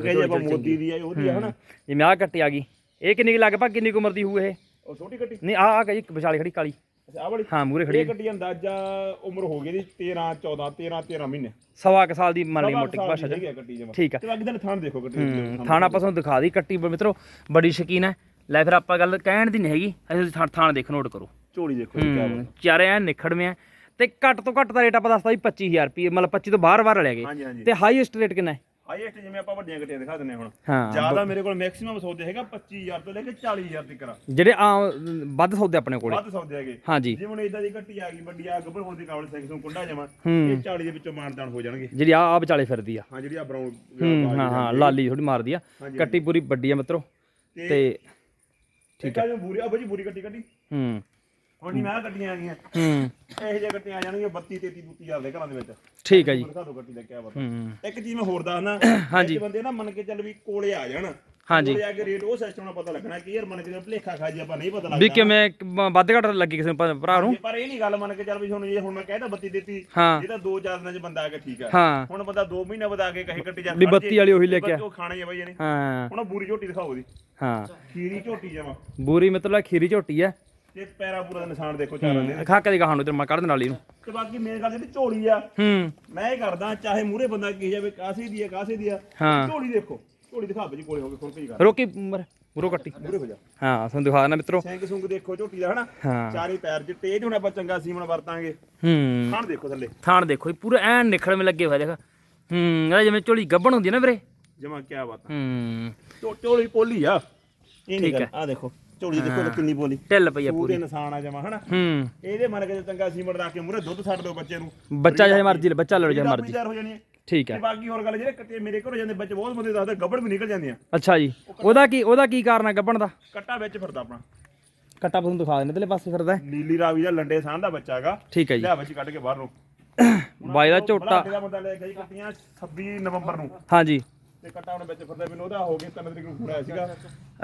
S2: ਕਹੇ ਜੇ ਆਪਾਂ ਮੋਦੀ ਦੀ ਆ ਉਹਦੀ ਆ ਹਨਾ।
S1: ਜਿਵੇਂ ਆਹ ਕੱਟੀ ਆ ਗਈ। ਇਹ ਕਿੰਨੀ ਲਗਭਗ ਕਿੰਨੀ ਕੁ ਉਮਰ ਦੀ ਹੋਊ ਇਹ?
S2: ਉਹ ਛੋਟੀ ਕੱਟੀ।
S1: ਨਹੀਂ ਆ ਆ ਕਹੀ ਵਿਚਾਲੇ ਖੜੀ ਕਾਲੀ।
S2: ਅੱਛਾ ਆ ਵਾਲੀ
S1: ਹਾਂ ਮੂਰੇ ਖੜੀ
S2: ਇਹ ਕੱਟੀ ਅੰਦਾਜ਼ਾ ਉਮਰ ਹੋ ਗਈ ਦੀ 13 14 13 13 ਮਹੀਨੇ।
S1: ਸਵਾ ਕੁ ਸਾਲ ਦੀ ਮੰਨ ਲਈ ਮੋਟੀ ਭਾਸ਼ਾ ਚ।
S2: ਆ ਜਮਾ।
S1: ਠੀਕ ਆ।
S2: ਤੇ ਅੱਗੇ ਦਿਨ ਥਾਣ ਦੇਖੋ
S1: ਹੂੰ, ਥਾਣਾ ਆਪਾਂ ਤੁਹਾਨੂੰ ਦਿਖਾ ਦੀ ਕੱਟੀ ਮਿੱਤਰੋ ਬੜੀ ਸ਼ਕੀਨ ਹੈ। ਲੈ ਫਿਰ ਆਪਾਂ ਗੱਲ ਕਹਿਣ ਦੀ ਨਹੀਂ ਹੈਗੀ ਅਸੀਂ ਥਾਣ ਥਾਣ ਦੇਖ ਨੋਟ ਕਰੋ।
S2: ਝੋਲੀ ਦੇਖੋ ਕੀ
S1: ਹੂੰ, ਚਾਰੇ ਐ ਨਿਖੜਵੇਂ ਆ। ਤੇ ਘੱਟ ਤੋਂ ਘੱਟ ਦਾ ਰੇਟ ਆਪਾਂ ਦੱਸਦਾ ਵੀ 25000 ਰੁਪਏ ਮਤਲਬ 25 ਤੋਂ ਬਾਹਰ ਬਾਹਰ ਲੈ ਗਏ।
S2: ਹਾਂਜੀ ਹਾਂਜੀ।
S1: ਤੇ ਹਾਈਐਸਟ ਰੇਟ ਕਿੰਨਾ ਹੈ?
S2: ਹਾਈਐਸਟ ਜਿਵੇਂ ਆਪਾਂ ਵੱਡੀਆਂ ਕੱਟੀਆਂ ਦਿਖਾ ਦਿੰਨੇ ਹੁਣ।
S1: ਹਾਂ
S2: ਜ਼ਿਆਦਾ ਮੇਰੇ ਕੋਲ ਮੈਕਸਿਮਮ ਸੌਦੇ ਹੈਗਾ 25000 ਤੋਂ ਲੈ ਕੇ 40000 ਤੱਕ ਆ।
S1: ਜਿਹੜੇ ਆਮ ਵੱਧ ਸੌਦੇ ਆਪਣੇ ਕੋਲੇ।
S2: ਵੱਧ ਸੌਦੇ ਹੈਗੇ।
S1: ਹਾਂਜੀ।
S2: ਜੇ ਹੁਣ ਇਦਾਂ ਦੀ ਕੱਟੀ ਆ ਗਈ ਵੱਡੀ ਆ ਗੱਬਰ ਹੋਣ ਦੀ ਕਾਬਲ ਸਿੰਘ ਤੋਂ ਕੁੰਡਾ
S1: ਹੂੰ।
S2: ਇਹ 40 ਦੇ ਵਿੱਚੋਂ ਮਾਨਦਾਨ ਹੋ ਜਾਣਗੇ।
S1: ਜਿਹੜੀ ਆ ਆ ਵਿਚਾਲੇ ਫਿਰਦੀ ਆ।
S2: ਹਾਂ ਜਿਹੜੀ ਆ ਬਰਾਊਨ
S1: ਹੂੰ ਹਾਂ ਹਾਂ ਲਾਲੀ ਥੋੜੀ ਮਾਰਦੀ ਆ। ਕੱਟੀ ਪੂਰੀ ਵੱਡੀ ਆ ਮਿੱਤਰੋ।
S2: ਤੇ ਠੀਕ ਆ। ਜੋ ਬੂਰੀ ਆ ਬਾਜੀ ਬੂਰੀ ਕੱਟੀ ਕੱਟੀ।
S1: ਹੂੰ।
S2: ਹੁਣ ਜੀ ਮੈਂ ਆਹ ਕੱਟੀਆਂ ਆ ਗਈਆਂ
S1: ਹੂੰ।
S2: ਇਹੋ ਜਿਹੀਆਂ ਕੱਟੀਆਂ ਆ ਜਾਣਗੀਆਂ 32 33 32000 ਦੇ ਘਰਾਂ ਦੇ ਵਿੱਚ।
S1: ਠੀਕ ਹੈ ਜੀ।
S2: ਦਿਖਾ ਦਿਓ ਕੱਟੀ ਦਾ ਕਿਆ
S1: ਹੂੰ।
S2: ਇੱਕ ਚੀਜ਼ ਮੈਂ ਹੋਰ ਦੱਸਣਾ
S1: ਹਾਂਜੀ।
S2: ਬੰਦੇ ਨਾ ਮੰਨ ਕੇ ਚੱਲ ਵੀ ਕੋਲੇ ਆ ਜਾਣ।
S1: ਹਾਂਜੀ।
S2: ਕੋਲੇ ਆ ਕੇ ਰੇਟ ਉਹ ਸਿਸਟਮ ਨਾਲ ਪਤਾ ਲੱਗਣਾ ਕਿ ਯਾਰ ਮੰਨ ਕੇ ਭਲੇਖਾ ਖਾ ਜੀ ਆਪਾਂ ਨਹੀਂ ਪਤਾ
S1: ਵੀ
S2: ਲੱਗਦਾ।
S1: ਕਿਵੇਂ ਕ- ਮ- ਵੱਧ ਘੱਟ ਲੱਗੀ ਕਿਸੇ ਭਰਾ ਨੂੰ?
S2: ਪਰ ਇਹ ਨਹੀਂ ਗੱਲ ਮੰਨ ਕੇ ਚੱਲ ਵੀ ਹੁਣ ਜੇ ਹੁਣ ਮੈਂ ਕਹਿਦਾ 32 ਦਿੱਤੀ ਇਹ ਤਾਂ 2-4 ਦਿਨਾਂ ਚ ਬੰਦਾ ਆ ਕੇ ਠੀਕ ਆ।
S1: ਹਾਂ।
S2: ਹੁਣ ਬੰਦਾ 2 ਮਹੀਨੇ ਵਧਾ ਕੇ ਕਹੇ ਕੱਟੀ ਜਾ
S1: ਵੀ 32 ਵਾਲੀ ਉਹੀ ਲੈ ਕੇ ਆ।
S2: ਉਹ ਖਾਣੇ ਆ ਬਾਈ ਇਹਨੇ।
S1: ਹਾਂ।
S2: ਹੁਣ ਬੂਰੀ ਝੋਟੀ ਦਿਖਾਓ ਉਹਦੀ।
S1: ਹਾਂ।
S2: ਖੀਰੀ ਝੋਟੀ ਜਮਾ।
S1: ਬੂਰੀ ਮਤਲਬ ਖੀਰੀ ਝੋਟੀ ਆ।
S2: ਤੇ ਪੈਰਾ ਪੂਰਾ ਦਾ ਨਿਸ਼ਾਨ ਦੇਖੋ ਚਾਰਾਂ ਦੇ।
S1: ਖਾ ਕੇ ਦਿਖਾ ਨੂੰ ਤੇ ਮੈਂ ਕੱਢ ਦੇ ਨਾਲ ਹੀ ਨੂੰ।
S2: ਤੇ ਬਾਕੀ ਮੇਨ ਗੱਲ ਜਿਹੜੀ ਝੋਲੀ ਆ
S1: ਹੂੰ।
S2: ਮੈਂ ਇਹ ਕਰਦਾ ਚਾਹੇ ਮੂਰੇ ਬੰਦਾ ਕੀ ਜਾਵੇ ਕਾਸੇ ਦੀ ਆ ਕਾਸੇ ਦੀ ਆ
S1: ਹਾਂ।
S2: ਝੋਲੀ ਦੇਖੋ। ਝੋਲੀ ਦਿਖਾ ਬਜੀ ਕੋਲੇ ਹੋ ਕੇ ਹੀ ਕਰ।
S1: ਰੋਕੀ ਮਰ ਬੁਰੋ ਕੱਟੀ।
S2: ਮੂਰੇ ਹੋ ਜਾ।
S1: ਹਾਂ ਤੁਹਾਨੂੰ ਦਿਖਾ ਦੇਣਾ ਮਿੱਤਰੋ।
S2: ਸੈਂਕ ਸੁੰਗ ਦੇਖੋ ਝੋਟੀ ਦਾ ਹਨਾ?
S1: ਹਾਂ।
S2: ਚਾਰੇ ਪੈਰ ਚਿੱਟੇ ਇਹ ਹੁਣ ਆਪਾਂ ਚੰਗਾ ਸੀਮਣ ਵਰਤਾਂਗੇ।
S1: ਹੂੰ।
S2: ਖਾਣ ਦੇਖੋ ਥੱਲੇ।
S1: ਥਾਣ ਦੇਖੋ ਪੂਰਾ ਐਨ ਨਿਖੜ ਮੇ ਲੱਗੇ ਹੋਏ ਦੇਖ। ਹੂੰ ਇਹ ਜਿਵੇਂ ਝੋਲੀ ਗੱਬਣ ਹੁੰਦੀ ਹੈ ਨਾ ਵੀਰੇ।
S2: ਜਮਾ ਕੀ ਬਾਤ
S1: ਹੂੰ।
S2: ਝੋਲੀ ਪੋਲੀ ਆ। ਇਹ ਨਹੀਂ
S1: ਠੀਕ
S2: ਗੱਲ ਆ ਦੇਖੋ। ਝੋਲੀ ਦੇਖੋ ਤਾਂ ਕਿੰਨੀ ਪੋਲੀ
S1: ਢਿੱਲ ਪਈ ਆ
S2: ਪੂਰੇ
S1: ਪੂਰੀ।
S2: ਨਿਸ਼ਾਨ ਆ ਜਮਾ ਹਨਾ?
S1: ਹੂੰ।
S2: ਇਹਦੇ ਮਨ ਕੇ ਚੰਗਾ ਸੀਮਟ ਰੱਖ ਕੇ ਮੂਰੇ ਦੁੱਧ ਛੱਡ ਦਿਓ ਬੱਚੇ ਨੂੰ।
S1: ਬੱਚਾ ਜਿਹਾ ਮਰਜ਼ੀ ਬੱਚਾ ਲੜ ਜਾ
S2: ਇਹਦਾ
S1: ਮਰਜ਼ੀ।
S2: ਤਿਆਰ ਹੋ ਜਾਣੀ ਹੈ
S1: ਠੀਕ
S2: ਤੇ
S1: ਹੈ
S2: ਬਾਕੀ ਹੋਰ ਗੱਲ ਜਿਹੜੇ ਕੱਟੇ ਮੇਰੇ ਘਰੋਂ ਜਾਂਦੇ ਬੱਚੇ ਬਹੁਤ ਬੰਦੇ ਦੱਸਦੇ ਗੱਬੜ ਵੀ ਨਿਕਲ ਜਾਂਦੀਆਂ।
S1: ਅੱਛਾ ਜੀ। ਉਹਦਾ ਕੀ ਉਹਦਾ ਕੀ ਕਾਰਨ ਹੈ ਗੱਬਣ ਦਾ?
S2: ਕੱਟਾ ਵਿੱਚ ਫਿਰਦਾ ਆਪਣਾ।
S1: ਕੱਟਾ ਤੁਹਾਨੂੰ ਦਿਖਾ ਦੇਣੇ ਤੇਲੇ ਪਾਸੇ ਫਿਰਦਾ ਹੈ।
S2: ਨੀਲੀ ਰਾਵੀ ਦਾ ਲੰਡੇ ਸਾਹ ਦਾ ਬੱਚਾ ਹੈਗਾ।
S1: ਠੀਕ ਹੈ ਜੀ।
S2: ਲਿਆ ਬੱਚੀ ਕੱਢ ਕੇ ਬਾਹਰ। ਨੂੰ
S1: ਬਾਈ ਦਾ ਝੋਟਾ।
S2: ਦਾ ਬੰਦਾ ਲੈ ਗਈ ਕੱਟੀਆਂ 26 ਨਵੰਬਰ ਨੂੰ।
S1: ਹਾਂਜੀ।
S2: ਤੇ ਕੱਟਾ ਉਹਨੇ ਵਿੱਚ ਫਿਰਦਾ ਮੈਨੂੰ ਉਹਦਾ ਹੋ ਗਿਆ ਤਿੰਨ ਤਰੀਕ ਨੂੰ ਪੂਰਾ ਹੋਇਆ ਸੀਗਾ।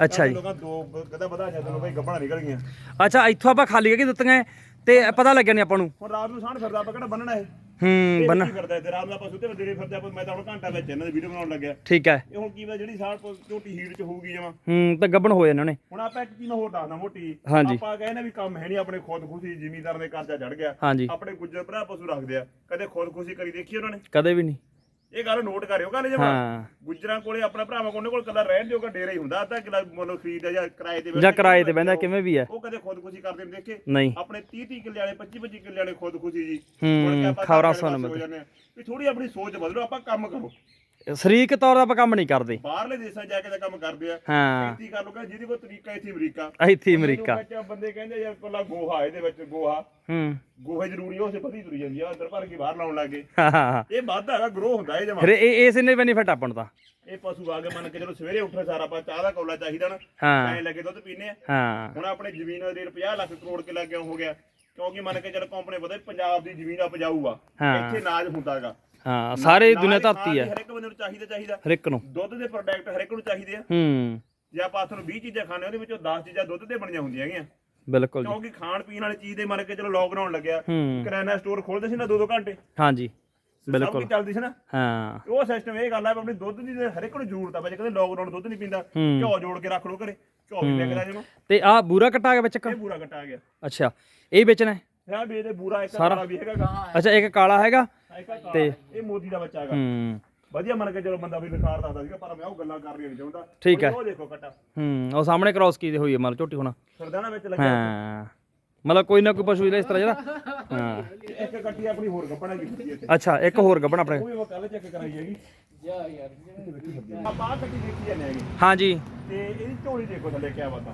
S1: ਅੱਛਾ ਜੀ।
S2: ਲੋਕਾਂ ਦੋ ਕਦਾ ਵਧਾ ਜਾਂਦੇ ਨੇ ਬਈ ਗੱਬਣਾ ਨਿਕਲ ਗਈਆਂ।
S1: ਅੱਛਾ ਇੱਥੋਂ ਆਪਾਂ ਖਾਲੀ ਕਰਕੇ ਦਿੱਤੀਆਂ ਤੇ ਪਤਾ ਲੱਗਿਆ ਨਹੀਂ ਆਪਾਂ ਨੂੰ।
S2: ਹੁਣ ਰਾਤ ਨੂੰ ਸਾਹ ਫਿਰਦਾ ਆਪਾਂ ਕਿਹੜਾ ਬੰਨਣਾ ਇਹ?
S1: ਹੂੰ ਬੰਨ
S2: ਕੀ ਫਿਰਦਾ ਇੱਥੇ ਰਾਤ ਨੂੰ ਆਪਾਂ ਸੁੱਤੇ ਦੇਰੇ ਫਿਰਦੇ ਆਪਾਂ ਮੈਂ ਤਾਂ ਹੁਣ ਘੰਟਾ ਵਿੱਚ ਇਹਨਾਂ ਦੀ ਵੀਡੀਓ ਬਣਾਉਣ ਲੱਗਿਆ।
S1: ਠੀਕ ਹੈ
S2: ਇਹ ਹੁਣ ਕੀ ਪਤਾ ਜਿਹੜੀ ਸਾਹ ਝੋਟੀ ਹੀਟ ਚ ਹੋਊਗੀ ਜਮਾ।
S1: ਹੂੰ ਤਾਂ ਗੱਬਣ ਹੋਏ ਇਹਨਾਂ ਨੇ
S2: ਹੁਣ ਆਪਾਂ ਇੱਕ ਚੀਜ਼ ਹੋਰ ਦੱਸਦਾ ਮੋਟੀ। ਆਪਾਂ ਕਹਿੰਦੇ ਵੀ ਕੰਮ ਹੈ ਨਹੀਂ ਆਪਣੇ ਖੁਦਕੁਸ਼ੀ ਜ਼ਿਮੀਂਦਾਰ ਦੇ ਕਰਜ਼ਾ ਚੜ ਗਿਆ। ਆਪਣੇ ਗੁੱਜਰ ਭਰਾ ਪਸ਼ੂ ਰੱਖਦੇ ਆ। ਕਦੇ ਖੁਦਕੁਸ਼ੀ ਕਰੀ ਦੇਖੀ ਉਹਨਾਂ ਨੇ?
S1: ਕਦੇ ਵੀ ਨਹੀਂ।
S2: ਇਹ ਗੱਲ ਨੋਟ ਕਰਿਓ ਕਹਿੰਦੇ ਜਮਾ।
S1: ਹਾਂ।
S2: ਗੁੱਜਰਾਂ ਕੋਲੇ ਆਪਣਾ ਭਰਾਵਾਂ ਕੋਲ ਕੋਲ ਕੱਲਾ ਰਹਿਣ ਦਿਓਗਾ ਡੇਰਾ ਹੀ ਹੁੰਦਾ ਅੱਧਾ ਕਿਲਾ ਮਨੋ ਖਰੀਦ ਜਾਂ ਕਿਰਾਏ ਤੇ
S1: ਜਾਂ ਕਿਰਾਏ ਤੇ ਬਹਿੰਦਾ ਕਿਵੇਂ ਵੀ ਹੈ
S2: ਉਹ ਕਦੇ ਖੁਦਕੁਸ਼ੀ ਕਰਦੇ ਨੇ ਦੇਖੇ।
S1: ਨਹੀਂ।
S2: ਆਪਣੇ 30 30 ਕਿੱਲੇ ਵਾਲੇ 25 25 ਕਿੱਲੇ ਵਾਲੇ ਖੁਦਕੁਸ਼ੀ ਜੀ।
S1: ਹੂੰ, ਖਬਰਾਂ
S2: ਜਾਂਦੇ ਆ। ਵੀ ਥੋੜੀ ਆਪਣੀ ਸੋਚ ਬਦਲੋ ਆਪਾਂ ਕੰਮ ਕਰੋ।
S1: ਸਰੀਰਕ ਤੌਰ ਦਾ ਆਪਾਂ ਕੰਮ ਨਹੀਂ ਕਰਦੇ।
S2: ਬਾਹਰਲੇ ਦੇਸ਼ਾਂ 'ਚ ਜਾ ਕੇ ਤਾਂ ਕੰਮ ਕਰਦੇ ਆ।
S1: ਹਾਂ।
S2: ਖੇਤੀ ਕਰ ਲੋ ਕਹਿੰਦੇ ਜਿਹਦੀ ਕੋਈ ਤਰੀਕਾ ਇੱਥੇ ਅਮਰੀਕਾ।
S1: ਇੱਥੇ ਅਮਰੀਕਾ।
S2: ਵਿੱਚ ਬੰਦੇ ਕਹਿੰਦੇ ਯਾਰ ਪਹਿਲਾਂ ਗੋਹਾ ਇਹਦੇ ਵਿੱਚ ਗੋਹਾ।
S1: ਹੂੰ।
S2: ਗੋਹੇ ਜ਼ਰੂਰੀ ਆ, ਉਸੇ ਵਧੀ ਤੁਰੀ ਜਾਂਦੀ ਆ ਅੰਦਰ ਭਰ ਕੇ ਬਾਹਰ ਲਾਉਣ ਲੱਗੇ। ਇਹ ਵਾਧਾ ਹੈਗਾ ਗਰੋ ਹੁੰਦਾ ਇਹ ਜਮਾ
S1: ਫਿਰ ਇਹ ਇਸ ਨੇ ਬੈਨੀਫਿਟ ਆਪਾਂ ਨੂੰ ਤਾਂ
S2: ਇਹ ਪਸ਼ੂ ਆ ਕੇ ਮੰਨ ਕੇ ਚਲੋ ਸਵੇਰੇ ਉੱਠੇ ਸਾਰਾ ਆਪਾਂ ਚਾਹ ਦਾ ਕੌਲਾ ਚਾਹੀਦਾ ਨਾ।
S1: ਹਾਂ।
S2: ਐ ਲੱਗੇ ਦੁੱਧ ਪੀਨੇ ਆ।
S1: ਹਾਂ।
S2: ਹੁਣ ਆਪਣੇ ਜ਼ਮੀਨ ਦਾ ਰੇਟ 50 ਲੱਖ ਕਰੋੜ ਕਿੱਲਾ ਕਿਉਂ ਹੋ ਗਿਆ? ਕਿਉਂਕਿ ਮੰਨ ਕੇ ਚਲੋ ਕੰਪਨੀ ਪਤਾ ਪੰਜਾਬ ਦੀ ਜ਼ਮੀਨ ਆ
S1: ਹਾਂ।
S2: ਇੱਥੇ ਨਾਜ ਹੁੰਦਾਗਾ
S1: ਹਾਂ ਸਾਰੇ ਦੁਨੀਆ ਧਰਤੀ ਹੈ
S2: ਹਰ ਇੱਕ ਬੰਦੇ ਨੂੰ ਚਾਹੀਦਾ ਚਾਹੀਦਾ।
S1: ਹਰ ਇੱਕ ਨੂੰ।
S2: ਦੁੱਧ ਦੇ ਪ੍ਰੋਡਕਟ ਹਰ ਇੱਕ ਨੂੰ ਚਾਹੀਦੇ ਆ।
S1: ਹੂੰ।
S2: ਜੇ ਆਪਾਂ ਤੁਹਾਨੂੰ 20 ਚੀਜ਼ਾਂ ਖਾਣੇ ਉਹਦੇ ਵਿੱਚੋਂ 10 ਚੀਜ਼ਾਂ ਦੁੱਧ ਤੇ ਬਣੀਆਂ ਹੁੰਦੀਆਂ ਹੈਗੀਆਂ।
S1: ਬਿਲਕੁਲ ਜੀ।
S2: ਕਿਉਂਕਿ ਖਾਣ ਪੀਣ ਵਾਲੀ ਚੀਜ਼ ਦੇ ਮੰਨ ਕੇ ਚਲੋ ਲੋਕਡਾਊਨ ਲੱਗਿਆ। ਕਰਿਆਨਾ ਸਟੋਰ ਖੋਲਦੇ ਸੀ ਨਾ 2-2 ਘੰਟੇ।
S1: ਹਾਂਜੀ
S2: ਸਭ
S1: ਬਿਲਕੁਲ।
S2: ਕੁਝ ਚੱਲਦੀ ਸੀ ਨਾ।
S1: ਹਾਂ।
S2: ਉਹ ਸਿਸਟਮ ਇਹ ਗੱਲ ਆ ਆਪਣੀ ਦੁੱਧ ਦੀ ਹਰ ਇੱਕ ਨੂੰ ਜ਼ਰੂਰਤ ਆ ਬਈ ਕਹਿੰਦੇ ਲੋਕਡਾਊਨ ਦੁੱਧ ਨਹੀਂ ਪੀਂਦਾ। ਘਿਓ ਜੋੜ ਕੇ ਰੱਖ ਲਓ ਘਰੇ। ਘਿਓ ਵੀ ਲੈ ਕੇ ਰਾਜਮਾ।
S1: ਤੇ ਆ ਬੂਰਾ ਕਟਾ ਗਿਆ ਵਿੱਚ ਇੱਕ?
S2: ਇਹ ਬੂਰਾ ਕੱਟਾ ਗਿਆ।
S1: ਅੱਛਾ ਇਹ ਵੇਚਣਾ ਹੈ?
S2: ਹਾਂ ਵੀ ਇਹਦੇ ਬੂਰਾ ਇੱਕ ਕਾਲਾ ਵੀ ਹੈਗਾ।
S1: ਅੱਛਾ ਇੱਕ ਕਾਲਾ ਹੈਗਾ। ਤੇ-
S2: ਇਹ ਮੋਦੀ ਦਾ ਬੱਚਾ ਹੈਗਾ।
S1: ਹੂੰ।
S2: ਵਧੀਆ ਮੰਨ ਕੇ ਚਲੋ ਬੰਦਾ ਵੀ ਵਿਕਾਰ ਦੱਸਦਾ ਸੀਗਾ ਪਰ ਮੈਂ ਉਹ ਗੱਲਾਂ ਕਰਨੀਆਂ ਨਹੀਂ ਚਾਹੁੰਦਾ।
S1: ਠੀਕ ਹੈ।
S2: ਉਹ ਦੇਖੋ ਕੱਟਾ
S1: ਹੂੰ ਉਹ ਸਾਹਮਣੇ ਕ੍ਰਾਸ ਕੀਤੀ ਹੋਈ ਹੈ ਮਤਲਬ ਝੋਟੀ ਹੁਣ।
S2: ਸਰਦਾਨਾ ਵਿੱਚ ਲੱਗਿਆ
S1: ਹਾਂ। ਮਤਲਬ ਕੋਈ ਨਾ ਕੋਈ ਪਸ਼ੂ ਜਿਹੜਾ ਇਸ ਤਰ੍ਹਾਂ ਜਿਹੜਾ ਹਾਂ।
S2: ਇੱਕ ਕੱਟੀ ਆਪਣੀ ਹੋਰ ਗੱਪਣਾ ਕੀਤੀ ਇੱਥੇ।
S1: ਅੱਛਾ ਇੱਕ ਹੋਰ ਗੱਬਣ ਆਪਣੇ।
S2: ਉਹ ਵੀ ਮੈਂ ਕੱਲ ਚੈੱਕ ਕਰਾਈ ਹੈਗੀ। ਜਾ ਯਾਰ। ਆਪਾਂ ਆਹ ਕੱਟੀ ਦੇਖੀ ਜਾਂਦੇ ਹੈਗੇ।
S1: ਹਾਂਜੀ
S2: ਤੇ ਇਹਦੀ ਝੋਲੀ ਦੇਖੋ ਥੱਲੇ ਕਿਆ ਬਤਾ